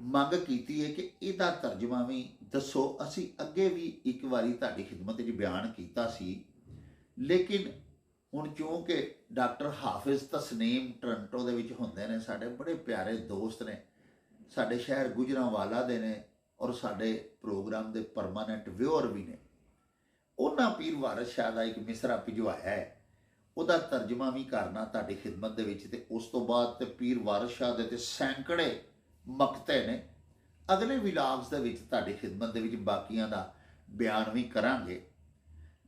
ਮੰਗ ਕੀਤੀ ਹੈ ਕਿ ਇਹਦਾ ਤਰਜਮਾ ਵੀ ਦੱਸੋ। ਅਸੀਂ ਅੱਗੇ ਵੀ ਇੱਕ ਵਾਰੀ ਤੁਹਾਡੀ ਖਿਦਮਤ ਵਿੱਚ ਬਿਆਨ ਕੀਤਾ ਸੀ। ਲੇਕਿਨ ਹੁਣ ਕਿਉਂਕਿ ਡਾਕਟਰ ਹਾਫਿਜ਼ ਤਸਨੀਮ ਟ੍ਰਾਂਟੋ ਦੇ ਵਿੱਚ ਹੁੰਦੇ ਨੇ, ਸਾਡੇ ਬੜੇ ਪਿਆਰੇ ਦੋਸਤ ਨੇ, ਸਾਡੇ ਸ਼ਹਿਰ ਗੁਜਰਾਂਵਾਲਾ ਦੇ ਨੇ ਔਰ ਸਾਡੇ ਪ੍ਰੋਗਰਾਮ ਦੇ ਪਰਮਾਨੈਂਟ ਵਿਊਅਰ ਵੀ ਨੇ। ਉਹਨਾਂ ਪੀਰ ਵਾਰਿਸ ਸ਼ਾਹ ਦਾ ਇੱਕ ਮਿਸਰਾ ਭਿਜਵਾਇਆ ਹੈ। ਉਹਦਾ ਤਰਜਮਾ ਵੀ ਕਰਨਾ ਤੁਹਾਡੀ ਖਿਦਮਤ ਦੇ ਵਿੱਚ ਤੇ ਉਸ ਤੋਂ ਬਾਅਦ ਤੇ ਪੀਰ ਵਾਰਿਸ ਸ਼ਾਹ ਦੇ ਤੇ ਸੈਂਕੜੇ ਮਕਤੇ ਨੇ। ਅਗਲੇ ਵਿਲਾਗਸ ਦੇ ਵਿੱਚ ਤੁਹਾਡੀ ਖਿਦਮਤ ਦੇ ਵਿੱਚ ਬਾਕੀਆਂ ਦਾ ਬਿਆਨ ਵੀ ਕਰਾਂਗੇ।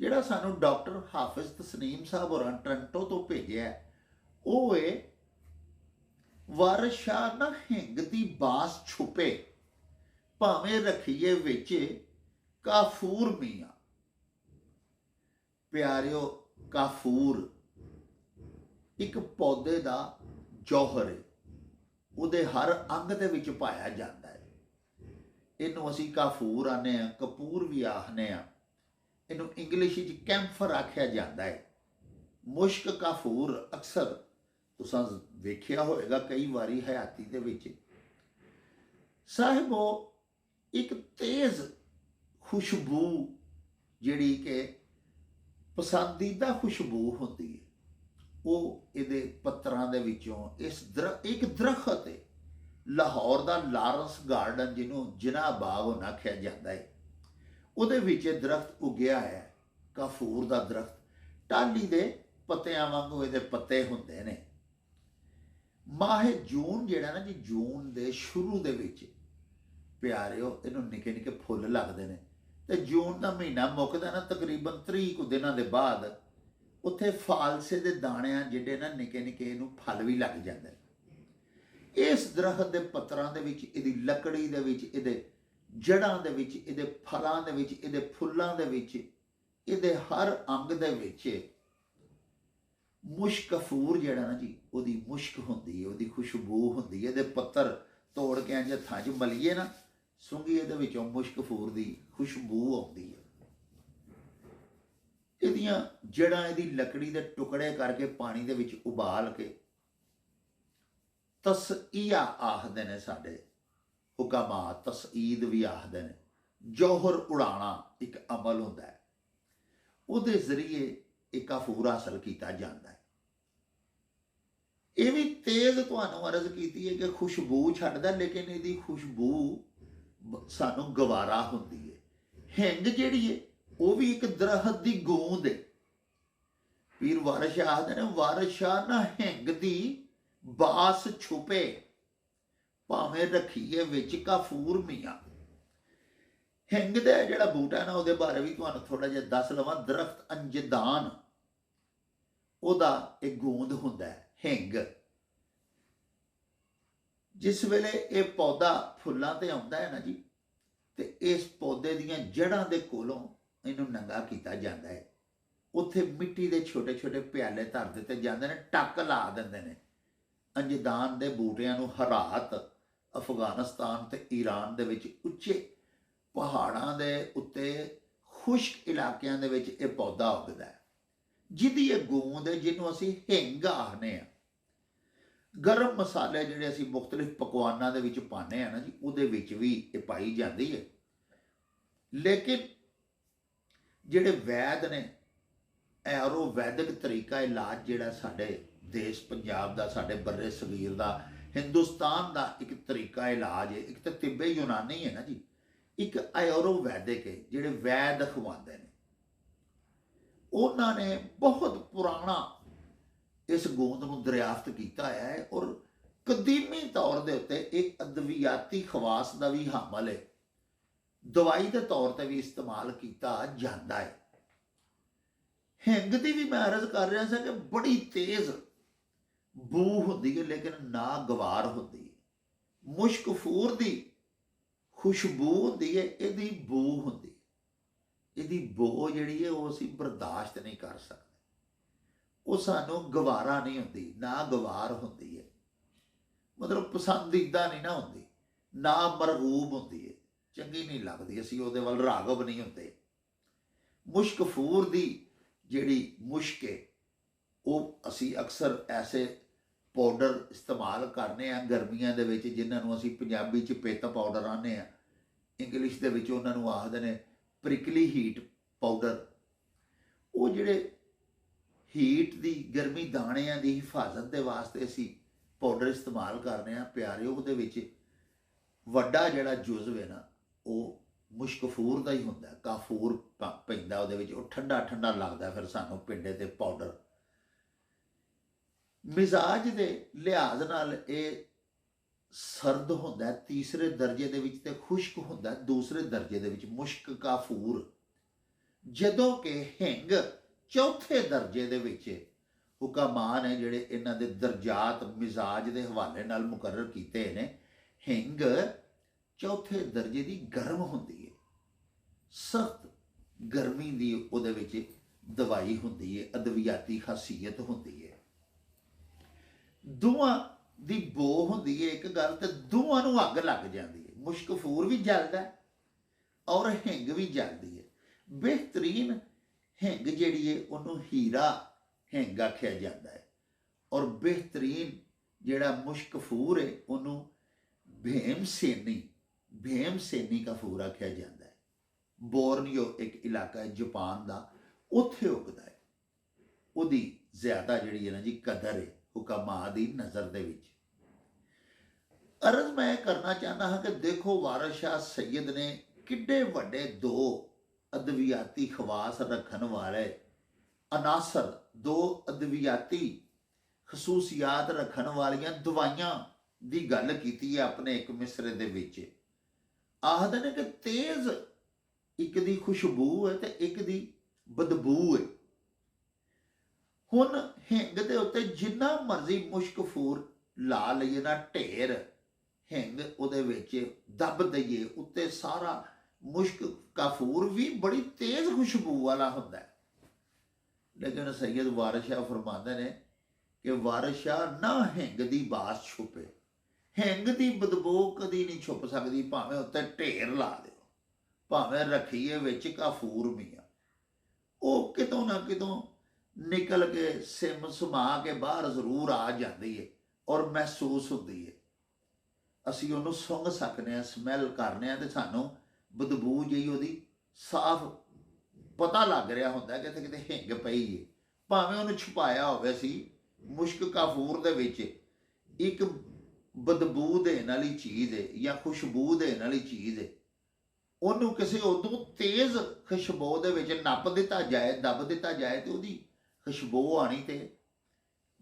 ਜਿਹੜਾ ਸਾਨੂੰ ਡਾਕਟਰ ਹਾਫਿਜ਼ ਤਸਨੀਮ ਸਾਹਿਬ ਹੋਰਾਂ ਟ੍ਰਾਂਟੋ ਤੋਂ ਭੇਜਿਆ ਉਹ ਏ, ਵਾਰਿਸ ਸ਼ਾਹ ਨਾ ਹਿੰਗ ਦੀ ਬਾਸ ਛੁਪੇ, ਭਾਵੇਂ ਰਖੀਏ ਵਿੱਚ ਕਾਫੂਰ ਮੀਆਂ। ਪਿਆਰਿਓ, ਕਾਫੂਰ ਇੱਕ ਪੌਦੇ ਦਾ ਜੌਹਰ ਹੈ ਉਹਦੇ ਹਰ ਅੰਗ ਦੇ ਵਿੱਚ ਪਾਇਆ ਜਾਂਦਾ ਹੈ ਇਹਨੂੰ ਅਸੀਂ ਕਾਫੂਰ ਆਨੇ ਆ, ਕਪੂਰ ਵੀ ਆਖਨੇ ਆ। ਇਹਨੂੰ ਇੰਗਲਿਸ਼ ਵਿੱਚ ਕੈਂਫਰ ਆਖਿਆ ਜਾਂਦਾ ਹੈ ਮੁਸ਼ਕ ਕਾਫੂਰ ਅਕਸਰ ਤੁਸੀਂ ਵੇਖਿਆ ਹੋਵੇਗਾ ਕਈ ਵਾਰੀ ਹਯਾਤੀ ਦੇ ਵਿੱਚ। ਸਾਹਿਬੋ, ਇੱਕ ਤੇਜ਼ ਖੁਸ਼ਬੂ ਜਿਹੜੀ ਕਿ ਪਸੰਦੀਦਾ ਖੁਸ਼ਬੂ ਹੁੰਦੀ ਹੈ ਉਹ ਇਹਦੇ ਪੱਤਰਾਂ ਦੇ ਵਿੱਚੋਂ ਇਸ ਦਰ, ਇੱਕ ਦਰਖਤ ਹੈ ਲਾਹੌਰ ਦਾ ਲਾਰੈਂਸ ਗਾਰਡਨ ਜਿਹਨੂੰ ਜਿਨਾ ਬਾਗ ਉਹਨਾਂ ਆਖਿਆ ਜਾਂਦਾ ਹੈ ਉਹਦੇ ਵਿੱਚ ਇਹ ਦਰਖਤ ਉਗਿਆ ਹੈ, ਕਾਫੂਰ ਦਾ ਦਰਖਤ। ਟਾਹਲੀ ਦੇ ਪੱਤਿਆਂ ਵਾਂਗੂ ਇਹਦੇ ਪੱਤੇ ਹੁੰਦੇ ਨੇ। ਮਾਹੇ ਜੂਨ ਜਿਹੜਾ ਨਾ ਜੀ, ਜੂਨ ਦੇ ਸ਼ੁਰੂ ਦੇ ਵਿੱਚ, ਪਿਆਰਿਓ, ਇਹਨੂੰ ਨਿੱਕੇ ਨਿੱਕੇ ਫੁੱਲ ਲੱਗਦੇ ਨੇ। ਤੇ ਜੂਨ ਦਾ ਮਹੀਨਾ ਮੁੱਕਦਾ ਨਾ, ਤਕਰੀਬਨ 30 ਕੁ ਦਿਨਾਂ ਦੇ ਬਾਅਦ ਉੱਥੇ ਫਾਲਸੇ ਦੇ ਦਾਣਿਆਂ ਜਿਹੜੇ ਨਾ ਨਿੱਕੇ ਨਿੱਕੇ ਇਹਨੂੰ ਫਲ ਵੀ ਲੱਗ ਜਾਂਦੇ ਨੇ। ਇਸ ਦਰਖਤ ਦੇ ਪੱਤਰਾਂ ਦੇ ਵਿੱਚ, ਇਹਦੀ ਲੱਕੜੀ ਦੇ ਵਿੱਚ, ਇਹਦੇ ਜੜਾਂ ਦੇ ਵਿੱਚ, ਇਹਦੇ ਫਲਾਂ ਦੇ ਵਿੱਚ, ਇਹਦੇ ਫੁੱਲਾਂ ਦੇ ਵਿੱਚ, ਇਹਦੇ ਹਰ ਅੰਗ ਦੇ ਵਿੱਚ ਮੁਸ਼ਕਫੂਰ ਜਿਹੜਾ ਨਾ ਜੀ, ਉਹਦੀ ਮੁਸ਼ਕ ਹੁੰਦੀ ਹੈ, ਉਹਦੀ ਖੁਸ਼ਬੂ ਹੁੰਦੀ ਹੈ। ਇਹਦੇ ਪੱਤਰ ਤੋੜ ਕੇ ਇੰਜ ਹੱਥਾਂ 'ਚ ਮਲੀਏ ਨਾ ਸੁੰਗੀ ਇਹਦੇ ਵਿੱਚੋਂ ਮੁਸ਼ਕਫੂਰ ਦੀ ਖੁਸ਼ਬੂ ਆਉਂਦੀ ਹੈ। ਇਹਦੀਆਂ ਜੜਾਂ ਇਹਦੀ ਲੱਕੜੀ ਦੇ ਟੁਕੜੇ ਕਰਕੇ ਪਾਣੀ ਦੇ ਵਿੱਚ ਉਬਾਲ ਕੇ ਤਸਈਆ ਆਖਦੇ ਨੇ ਸਾਡੇ ਹੁਕਮਾ, ਤਸਈਦ ਵੀ ਆਖਦੇ ਨੇ। ਜੋਹਰ ਉਡਾਣਾ ਇੱਕ ਅਮਲ ਹੁੰਦਾ ਹੈ। ਉਹਦੇ ਜ਼ਰੀਏ ਇੱਕ ਕਾਫੂਰ ਹਾਸਲ ਕੀਤਾ ਜਾਂਦਾ ਹੈ। ਇਹ ਵੀ ਤੇਜ਼ ਤੁਹਾਨੂੰ ਅਰਜ਼ ਕੀਤੀ ਹੈ ਕਿ ਖੁਸ਼ਬੂ ਛੱਡਦਾ ਲੇਕਿਨ ਇਹਦੀ ਖੁਸ਼ਬੂ ਸਾਨੂੰ ਗਵਾਰਾ ਹੁੰਦੀ ਹੈ। ਹਿੰਗ ਜਿਹੜੀ ਹੈ? ਉਹ ਵੀ ਇੱਕ ਦਰਖਤ ਦੀ ਗੂੰਦ ਹੈ ਪੀਰ ਵਾਰਸ਼ਾ ਆਖਦੇ ਨੇ, ਵਾਰਿਸ ਨਾ ਹਿੰਗ ਦੀ ਬਾਸ ਛੁਪੇ, ਭਾਵੇਂ ਰੱਖੀਏ ਵਿੱਚ ਕਾਫੂਰ ਮੀਆਂ। ਹਿੰਗ ਦਾ ਜਿਹੜਾ ਬੂਟਾ ਨਾ, ਉਹਦੇ ਬਾਰੇ ਵੀ ਤੁਹਾਨੂੰ ਥੋੜਾ ਜਿਹਾ ਦੱਸ ਲਵਾਂ। ਦਰਖਤ ਅੰਜਦਾਨ, ਉਹਦਾ ਇੱਕ ਗੂੰਦ ਹੁੰਦਾ ਹੈ, ਹਿੰਗ। ਜਿਸ ਵੇਲੇ ਇਹ ਪੌਦਾ ਫੁੱਲਾਂ ਤੇ ਆਉਂਦਾ ਹੈ ਨਾ ਜੀ, ਤੇ ਇਸ ਪੌਦੇ ਦੀਆਂ ਜੜ੍ਹਾਂ ਦੇ ਕੋਲੋਂ ਇਹਨੂੰ ਨੰਗਾ ਕੀਤਾ ਜਾਂਦਾ ਹੈ। ਉੱਥੇ ਮਿੱਟੀ ਦੇ ਛੋਟੇ ਛੋਟੇ ਪਿਆਲੇ ਧਰ ਦਿੱਤੇ ਜਾਂਦੇ ਨੇ, ਟੱਕ ਲਾ ਦਿੰਦੇ ਨੇ। ਅੰਜਦਾਨ ਦੇ ਬੂਟਿਆਂ ਨੂੰ ਹਰਾਤ, ਅਫਗਾਨਿਸਤਾਨ ਤੇ ਈਰਾਨ ਦੇ ਵਿੱਚ ਉੱਚੇ ਪਹਾੜਾਂ ਦੇ ਉੱਤੇ ਖੁਸ਼ਕ ਇਲਾਕਿਆਂ ਦੇ ਵਿੱਚ ਇਹ ਪੌਦਾ ਉੱਗਦਾ ਹੈ। ਜਿਹਦੀ ਇਹ ਗੂੰਦ ਹੈ, ਜਿਹਨੂੰ ਅਸੀਂ ਹਿੰਗ ਆਖਦੇ ਆ ਗਰਮ ਮਸਾਲੇ ਜਿਹੜੇ ਅਸੀਂ ਮੁxtਲਿਫ ਪਕਵਾਨਾਂ ਦੇ ਵਿੱਚ ਪਾਉਂਦੇ ਆ ਨਾ ਜੀ, ਉਹਦੇ ਵਿੱਚ ਵੀ ਇਹ ਪਾਈ ਜਾਂਦੀ ਹੈ। ਲੇਕਿਨ ਜਿਹੜੇ ਵੈਦ ਨੇ ਆਯੁਰਵੈਦਿਕ ਤਰੀਕਾ ਇਲਾਜ ਜਿਹੜਾ ਸਾਡੇ ਦੇਸ਼ ਪੰਜਾਬ ਦਾ, ਸਾਡੇ ਬਰੇ ਸਗੀਰ ਦਾ, ਹਿੰਦੁਸਤਾਨ ਦਾ ਇੱਕ ਤਰੀਕਾ ਇਲਾਜ ਹੈ। ਇੱਕ ਤਾਂ ਤਿੱਬੇ ਯੂਨਾਨੀ ਹੈ ਨਾ ਜੀ। ਇੱਕ ਆਯੁਰਵੈਦਿਕ ਹੈ, ਜਿਹੜੇ ਵੈਦ ਖਵਾਉਂਦੇ ਨੇ। ਉਹਨਾਂ ਨੇ ਬਹੁਤ ਪੁਰਾਣਾ ਇਸ ਗੋਂਦ ਨੂੰ ਦਰਿਆਫਤ ਕੀਤਾ ਹੈ ਔਰ ਕਦੀਮੀ ਤੌਰ ਦੇ ਉੱਤੇ ਇਹ ਅਦਵਿਆਤੀ ਖਵਾਸ ਦਾ ਵੀ ਹਾਮਲ ਹੈ। ਦਵਾਈ ਦੇ ਤੌਰ ਤੇ ਵੀ ਇਸਤੇਮਾਲ ਕੀਤਾ ਜਾਂਦਾ ਹੈ। ਹਿੰਗ ਦੀ ਵੀ ਮੈਂ ਅਰਜ਼ ਕਰ ਰਿਹਾ ਸੀ ਕਿ ਬੜੀ ਤੇਜ਼ ਬੂ ਹੁੰਦੀ ਹੈ, ਲੇਕਿਨ ਨਾ ਗਵਾਰ ਹੁੰਦੀ ਹੈ। ਮੁਸ਼ਕ ਫੂਰ ਦੀ ਖੁਸ਼ਬੂ ਹੁੰਦੀ ਹੈ, ਇਹਦੀ ਬੂ ਹੁੰਦੀ ਹੈ। ਇਹਦੀ ਬੋ ਜਿਹੜੀ ਹੈ, ਉਹ ਅਸੀਂ ਬਰਦਾਸ਼ਤ ਨਹੀਂ ਕਰ ਸਕਦੇ। ਉਹ ਸਾਨੂੰ ਗਵਾਰਾ ਨਹੀਂ ਹੁੰਦੀ ਨਾ ਗਵਾਰ ਹੁੰਦੀ ਹੈ। ਮਤਲਬ ਪਸੰਦੀਦਾ ਨਹੀਂ ਨਾ ਹੁੰਦੀ ਨਾ ਮਰਗੂਬ ਹੁੰਦੀ ਹੈ। ਚੰਗੀ ਨਹੀਂ ਲੱਗਦੀ, ਅਸੀਂ ਉਹਦੇ ਵੱਲ ਰਾਗਬ ਨਹੀਂ ਹੁੰਦੇ। ਮੁਸ਼ਕ ਫੂਰ ਦੀ ਜਿਹੜੀ ਮੁਸ਼ਕ ਹੈ, ਉਹ ਅਸੀਂ ਅਕਸਰ ਐਸੇ ਪਾਊਡਰ ਇਸਤੇਮਾਲ ਕਰਨੇ ਆ ਗਰਮੀਆਂ ਦੇ ਵਿੱਚ, ਜਿਨ੍ਹਾਂ ਨੂੰ ਅਸੀਂ ਪੰਜਾਬੀ ਚ ਪੇਤਾ ਪਾਊਡਰ ਆਨੇ ਆ। ਇੰਗਲਿਸ਼ ਦੇ ਵਿੱਚ ਉਹਨਾਂ ਨੂੰ ਆਖਦੇ ਨੇ ਪ੍ਰਿਕਲੀ ਹੀਟ ਪਾਊਡਰ ਉਹ ਜਿਹੜੇ ਹੀਟ ਦੀ, ਗਰਮੀ ਦਾਣਿਆਂ ਦੀ ਹਿਫਾਜ਼ਤ ਦੇ ਵਾਸਤੇ ਅਸੀਂ ਪਾਊਡਰ ਇਸਤੇਮਾਲ ਕਰਨੇ ਆ, ਪਿਆਰਿਓ, ਉਹਦੇ ਵਿੱਚ ਵੱਡਾ ਜਿਹੜਾ ਜੁਜ਼ਵ ਹੈ ਨਾ ਉਹ ਮੁਸ਼ਕਫੂਰ ਦਾ ਹੀ ਹੁੰਦਾ, ਕਾਫੂਰ ਪੈਂਦਾ ਉਹਦੇ ਵਿੱਚ, ਉਹ ਠੰਡਾ ਠੰਡਾ ਲੱਗਦਾ ਫਿਰ ਸਾਨੂੰ ਪਿੰਡੇ ਤੇ ਪਾਊਡਰ ਮਿਜ਼ਾਜ ਦੇ ਲਿਹਾਜ਼ ਨਾਲ ਇਹ ਸਰਦ ਹੁੰਦਾ, ਤੀਸਰੇ ਦਰਜੇ ਦੇ ਵਿੱਚ ਤੇ ਖੁਸ਼ਕ ਹੁੰਦਾ, ਦੂਸਰੇ ਦਰਜੇ ਦੇ ਵਿੱਚ ਮੁਸ਼ਕ, ਕਾਫੂਰ। ਜਦੋਂ ਕਿ ਹਿੰਗ ਚੌਥੇ ਦਰਜੇ ਦੇ ਵਿੱਚ ਹੁਕਮਾਨ ਹੈ, ਜਿਹੜੇ ਇਹਨਾਂ ਦੇ ਦਰਜਾਤ ਮਿਜ਼ਾਜ ਦੇ ਹਵਾਲੇ ਨਾਲ ਮੁਕਰਰ ਕੀਤੇ ਨੇ, ਹਿੰਗ ਚੌਥੇ ਦਰਜੇ ਦੀ ਗਰਮ ਹੁੰਦੀ ਹੈ ਸਖਤ ਗਰਮੀ ਦੀ ਉਹਦੇ ਵਿੱਚ ਦਵਾਈ ਹੁੰਦੀ ਹੈ ਅਦਵਿਆਤੀ ਖਾਸੀਅਤ ਹੁੰਦੀ ਹੈ ਦੋਵਾਂ ਦੀ ਬੋ ਹੁੰਦੀ ਹੈ ਇੱਕ ਗੱਲ ਤੇ ਦੋਵਾਂ ਨੂੰ ਅੱਗ ਲੱਗ ਜਾਂਦੀ ਹੈ ਮੁਸ਼ਕਫੂਰ ਵੀ ਜਲਦਾ ਔਰ ਹਿੰਗ ਵੀ ਜਲਦੀ ਹੈ ਬਿਹਤਰੀਨ ਹਿੰਗ ਜਿਹੜੀ ਹੈ ਉਹਨੂੰ ਹੀਰਾ ਹਿੰਗ ਆਖਿਆ ਜਾਂਦਾ ਹੈ ਔਰ ਬਿਹਤਰੀਨ ਜਿਹੜਾ ਮੁਸ਼ਕਫੂਰ ਹੈ ਉਹਨੂੰ ਭੇਮ ਸੇਨੀ ਭੇਮ ਸੇਨੀ ਕਫੂਰ ਆਖਿਆ ਜਾਂਦਾ ਹੈ। ਬੋਰਨੀਓ ਇੱਕ ਇਲਾਕਾ ਹੈ ਜਾਪਾਨ ਦਾ, ਉੱਥੇ ਉੱਗਦਾ ਹੈ। ਉਹਦੀ ਜ਼ਿਆਦਾ ਜਿਹੜੀ ਹੈ ਨਾ ਜੀ ਕਦਰ ਹੈ, ਹੁਕਮਾ ਦੀ ਨਜ਼ਰ ਦੇ ਵਿੱਚ। ਅਰਜ਼ ਮੈਂ ਕਰਨਾ ਚਾਹੁੰਦਾ ਹਾਂ ਕਿ ਦੇਖੋ ਵਾਰਿਸ ਸ਼ਾਹ ਸੈਯਦ ਨੇ ਕਿੱਡੇ ਵੱਡੇ ਦੋ ਅਦਵਿਆਤੀ ਖਵਾਸ ਰੱਖਣ ਵਾਲੇ ਅਨਾਸਰ, ਦੋ ਅਦਵਿਆਤੀ ਖਸੂਸੀਆਤ ਰੱਖਣ ਵਾਲੀਆਂ ਦਵਾਈਆਂ ਦੀ ਗੱਲ ਕੀਤੀ ਹੈ ਆਪਣੇ ਇੱਕ ਮਿਸਰੇ ਦੇ ਵਿੱਚ। ਆਖਦੇ ਨੇ ਕਿ ਤੇਜ਼ ਇੱਕ ਦੀ ਖੁਸ਼ਬੂ ਹੈ ਤੇ ਇੱਕ ਦੀ ਬਦਬੂ ਹੈ। ਹੁਣ ਹਿੰਗ ਦੇ ਉੱਤੇ ਜਿੰਨਾ ਮਰਜ਼ੀ ਮੁਸ਼ਕਫੂਰ ਲਾ ਲਈਏ ਨਾ ਢੇਰ, ਹਿੰਗ ਉਹਦੇ ਵਿੱਚ ਦੱਬ ਦਈਏ, ਉੱਤੇ ਸਾਰਾ ਮੁਸ਼ਕ ਕਾਫੂਰ ਵੀ ਬੜੀ ਤੇਜ਼ ਖੁਸ਼ਬੂ ਵਾਲਾ ਹੁੰਦਾ ਹੈ। ਲੇਕਿਨ ਸੈਯਦ ਵਾਰਿਸ ਸ਼ਾਹ ਫਰਮਾਉਂਦੇ ਨੇ ਕਿ ਵਾਰਿਸ ਨਾ ਹਿੰਗ ਦੀ ਬਾਸ ਛੁਪੇ। ਹਿੰਗ ਦੀ ਬਦਬੂ ਕਦੀ ਨਹੀਂ ਛੁਪ ਸਕਦੀ, ਭਾਵੇਂ ਉੱਤੇ ਢੇਰ ਲਾ ਦਿਓ, ਭਾਵੇਂ ਰੱਖੀਏ ਵਿੱਚ ਕਾਫੂਰ ਮੀਆਂ। ਉਹ ਕਿਤੋਂ ਨਾ ਕਿਤੋਂ ਨਿਕਲ ਕੇ ਸਿਮ ਸਮਾ ਕੇ ਬਾਹਰ ਜ਼ਰੂਰ ਆ ਜਾਂਦੀ ਹੈ ਔਰ ਮਹਿਸੂਸ ਹੁੰਦੀ ਹੈ ਅਸੀਂ ਉਹਨੂੰ ਸੁੰਘ ਸਕਨੇ ਆ ਸਮੈਲ ਕਰਨੇ ਆ ਤੇ ਸਾਨੂੰ ਬਦਬੂ ਜਿਹੀ ਉਹਦੀ ਸਾਫ਼ ਪਤਾ ਲੱਗ ਰਿਹਾ ਹੁੰਦਾ ਕਿ ਕਿਤੇ ਕਿਤੇ ਹਿੰਗ ਪਈ ਏ। ਭਾਵੇਂ ਉਹਨੂੰ ਛੁਪਾਇਆ ਹੋਵੇ ਸੀ ਮੁਸ਼ਕ ਕਾਫੂਰ ਦੇ ਵਿੱਚ ਇੱਕ ਬਦਬੂ ਦੇਣ ਵਾਲੀ ਚੀਜ਼ ਹੈ ਜਾਂ ਖੁਸ਼ਬੂ ਦੇਣ ਵਾਲੀ ਚੀਜ਼ ਹੈ ਉਹਨੂੰ ਕਿਸੇ ਉਦੋਂ ਤੇਜ਼ ਖੁਸ਼ਬੂ ਦੇ ਵਿੱਚ ਨੱਪ ਦਿੱਤਾ ਜਾਏ, ਦੱਬ ਦਿੱਤਾ ਜਾਏ ਤੇ ਉਹਦੀ ਖੁਸ਼ਬੂ ਆਣੀ ਤੇ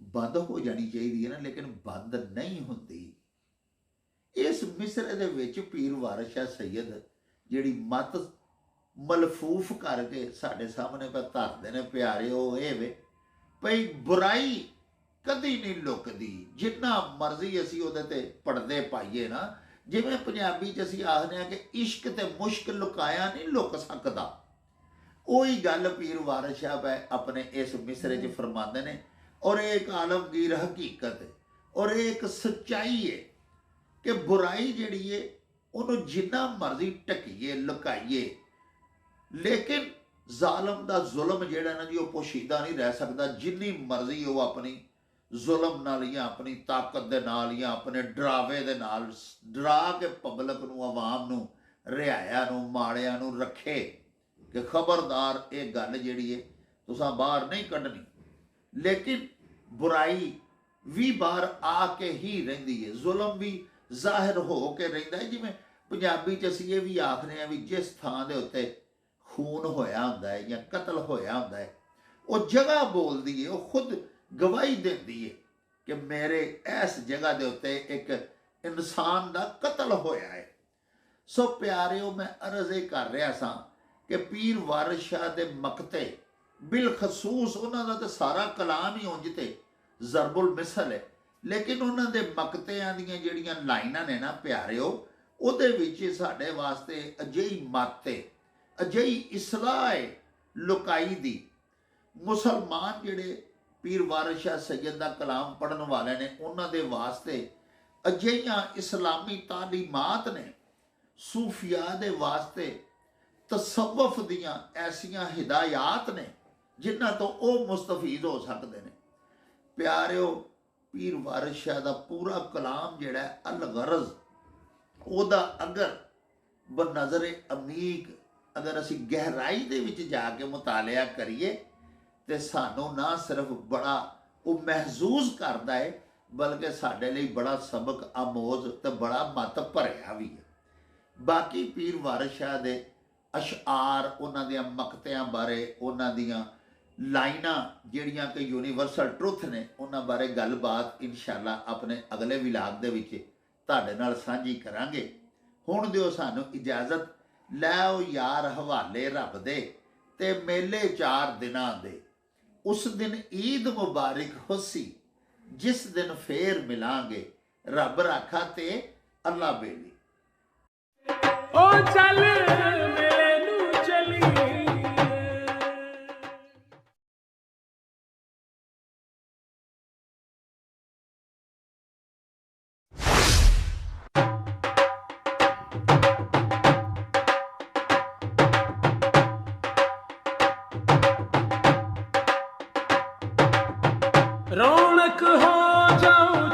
ਬੰਦ ਹੋ ਜਾਣੀ ਚਾਹੀਦੀ ਹੈ ਨਾ, ਲੇਕਿਨ ਬੰਦ ਨਹੀਂ ਹੁੰਦੀ। ਇਸ ਮਿਸਰੇ ਦੇ ਵਿੱਚ ਪੀਰ ਵਾਰਿਸ ਸ਼ਾਹ ਜਿਹੜੀ ਮਤ ਮਲਫੂਫ ਕਰਕੇ ਸਾਡੇ ਸਾਹਮਣੇ ਪਰ ਧਰਦੇ ਨੇ ਪਿਆਰੇ ਉਹ ਇਹ ਵੇ, ਭਈ ਬੁਰਾਈ ਕਦੀ ਨਹੀਂ ਲੁਕਦੀ। ਜਿੰਨਾ ਮਰਜ਼ੀ ਅਸੀਂ ਉਹਦੇ ਤੇ ਪੜਦੇ ਪਾਈਏ ਨਾ ਜਿਵੇਂ ਪੰਜਾਬੀ ਚ ਅਸੀਂ ਆਖਦੇ ਆ ਕਿ ਇਸ਼ਕ ਤੇ ਮੁਸ਼ਕ ਲੁਕਾਇਆ ਨਹੀਂ ਲੁਕ ਸਕਦਾ। ਉਹੀ ਗੱਲ ਪੀਰ ਵਾਰਿਸ ਸਾਹਿਬ ਹੈ ਆਪਣੇ ਇਸ ਮਿਸਰੇ 'ਚ ਫਰਮਾਉਂਦੇ ਨੇ ਔਰ ਇਹ ਇੱਕ ਆਲਮਗੀਰ ਹਕੀਕਤ ਹੈ ਔਰ ਇਹ ਇੱਕ ਸੱਚਾਈ ਹੈ ਕਿ ਬੁਰਾਈ ਜਿਹੜੀ ਹੈ ਉਹਨੂੰ ਜਿੰਨਾ ਮਰਜ਼ੀ ਟਕੀਏ ਲੁਕਾਈਏ ਲੇਕਿਨ ਜ਼ਾਲਮ ਦਾ ਜ਼ੁਲਮ ਜਿਹੜਾ ਨਾ ਜੀ ਉਹ ਪੋਸ਼ੀਦਾ ਨਹੀਂ ਰਹਿ ਸਕਦਾ ਜਿੰਨੀ ਮਰਜ਼ੀ ਉਹ ਆਪਣੀ ਜ਼ੁਲਮ ਨਾਲ ਜਾਂ ਆਪਣੀ ਤਾਕਤ ਦੇ ਨਾਲ ਜਾਂ ਆਪਣੇ ਡਰਾਵੇ ਦੇ ਨਾਲ ਡਰਾ ਕੇ ਪਬਲਿਕ ਨੂੰ, ਆਵਾਮ ਨੂੰ, ਰਿਹਾਇਆ ਨੂੰ, ਮਾੜਿਆਂ ਨੂੰ ਰੱਖੇ ਕਿ ਖਬਰਦਾਰ ਇਹ ਗੱਲ ਜਿਹੜੀ ਹੈ ਤੁਸੀਂ ਬਾਹਰ ਨਹੀਂ ਕੱਢਣੀ। ਲੇਕਿਨ ਬੁਰਾਈ ਵੀ ਬਾਹਰ ਆ ਕੇ ਹੀ ਰਹਿੰਦੀ ਹੈ ਜ਼ੁਲਮ ਵੀ ਜ਼ਾਹਿਰ ਹੋ ਕੇ ਰਹਿੰਦਾ ਹੈ ਜਿਵੇਂ ਪੰਜਾਬੀ ਚ ਅਸੀਂ ਇਹ ਵੀ ਆਖਦੇ ਆ ਵੀ ਜਿਸ ਥਾਂ ਦੇ ਉੱਤੇ ਖੂਨ ਹੋਇਆ ਹੁੰਦਾ ਹੈ ਜਾਂ ਕਤਲ ਹੋਇਆ ਹੁੰਦਾ ਹੈ ਉਹ ਜਗ੍ਹਾ ਬੋਲਦੀ ਹੈ ਉਹ ਖੁਦ ਗਵਾਹੀ ਦਿੰਦੀ ਹੈ ਕਿ ਮੇਰੇ ਇਸ ਜਗ੍ਹਾ ਦੇ ਉੱਤੇ ਇੱਕ ਇਨਸਾਨ ਦਾ ਕਤਲ ਹੋਇਆ ਹੈ ਸੋ ਪਿਆਰਿਓ, ਮੈਂ ਅਰਜ਼ ਇਹ ਕਰ ਰਿਹਾ ਸਾਂ ਕਿ ਪੀਰ ਵਾਰਿਸ ਸ਼ਾਹ ਦੇ ਮਕਤੇ ਬਿਲਖਸੂਸ ਉਹਨਾਂ ਦਾ ਤਾਂ ਸਾਰਾ ਕਲਾਮ ਹੀ ਉਂਝ ਤੇ ਜ਼ਰਬੁਲ ਮਿਸਲ ਹੈ ਲੇਕਿਨ ਉਹਨਾਂ ਦੇ ਮਕਤਿਆਂ ਦੀਆਂ ਜਿਹੜੀਆਂ ਲਾਈਨਾਂ ਨੇ ਨਾ ਪਿਆਰਿਓ, ਉਹਦੇ ਵਿੱਚ ਸਾਡੇ ਵਾਸਤੇ ਅਜਿਹੀ ਮਾਤੇ ਅਜਿਹੀ ਇਸਲਾਹ ਹੈ ਲੁਕਾਈ ਦੀ। ਮੁਸਲਮਾਨ ਜਿਹੜੇ ਪੀਰ ਵਾਰਿਸ ਸ਼ਾਹ ਦਾ ਕਲਾਮ ਪੜਨ ਵਾਲੇ ਨੇ ਉਹਨਾਂ ਦੇ ਵਾਸਤੇ ਅਜਿਹੀਆਂ ਇਸਲਾਮੀ ਤਾਲੀਮਾਤ ਨੇ ਸੂਫੀਆ ਦੇ ਵਾਸਤੇ ਤਸਵਫ ਦੀਆਂ ਐਸੀਆਂ ਹਿਦਾਇਤ ਨੇ ਜਿਨ੍ਹਾਂ ਤੋਂ ਉਹ ਮੁਸਤਫੀਦ ਹੋ ਸਕਦੇ ਨੇ। ਪਿਆਰਿਓ, ਪੀਰ ਵਾਰਿਸ ਦਾ ਪੂਰਾ ਕਲਾਮ ਜਿਹੜਾ ਅਲਗਰਜ਼, ਉਹਦਾ ਅਗਰ ਬਨਜ਼ਰ ਅਮੀਕ ਅਗਰ ਅਸੀਂ ਗਹਿਰਾਈ ਦੇ ਵਿੱਚ ਜਾ ਕੇ ਮੁਤਾਲਿਆ ਕਰੀਏ ਤੇ ਸਾਨੂੰ ਨਾ ਸਿਰਫ ਬੜਾ ਉਹ ਮਹਿਸੂਸ ਕਰਦਾ ਹੈ ਬਲਕਿ ਸਾਡੇ ਲਈ ਬੜਾ ਸਬਕ, ਆਮੋਜ਼ ਤੇ ਬੜਾ ਮਤ ਭਰਿਆ ਵੀ ਹੈ ਬਾਕੀ ਪੀਰ ਵਾਰਿਸ ਦੇ ਅਸ਼ਾਰ ਉਹਨਾਂ ਦੀਆਂ ਮਕਤਿਆਂ ਬਾਰੇ, ਉਹਨਾਂ ਦੀਆਂ ਲਾਈਨਾਂ ਜਿਹੜੀਆਂ ਕਿ ਯੂਨੀਵਰਸਲ ਟਰੁੱਥ ਨੇ, ਉਹਨਾਂ ਬਾਰੇ ਗੱਲਬਾਤ ਇਨਸ਼ਾਅੱਲਾ ਆਪਣੇ ਅਗਲੇ ਵਿਲਾਗ ਦੇ ਵਿੱਚ ਤੁਹਾਡੇ ਨਾਲ ਸਾਂਝੀ ਕਰਾਂਗੇ। ਹੁਣ ਦਿਓ ਸਾਨੂੰ ਇਜਾਜ਼ਤ। ਲੈ ਉਹ ਯਾਰ ਹਵਾਲੇ ਰੱਬ ਦੇ ਤੇ ਮੇਲੇ ਚਾਰ ਦਿਨਾਂ ਦੇ। ਉਸ ਦਿਨ ਈਦ ਮੁਬਾਰਕ ਹੋਸੀ, ਜਿਸ ਦਿਨ ਫੇਰ ਮਿਲਾਂਗੇ ਰੱਬ ਰਾਖਾ ਤੇ ਅੱਲਾ ਬੇਲੀ। ਓ ਚੱਲ ਹੋ ਜਾਉ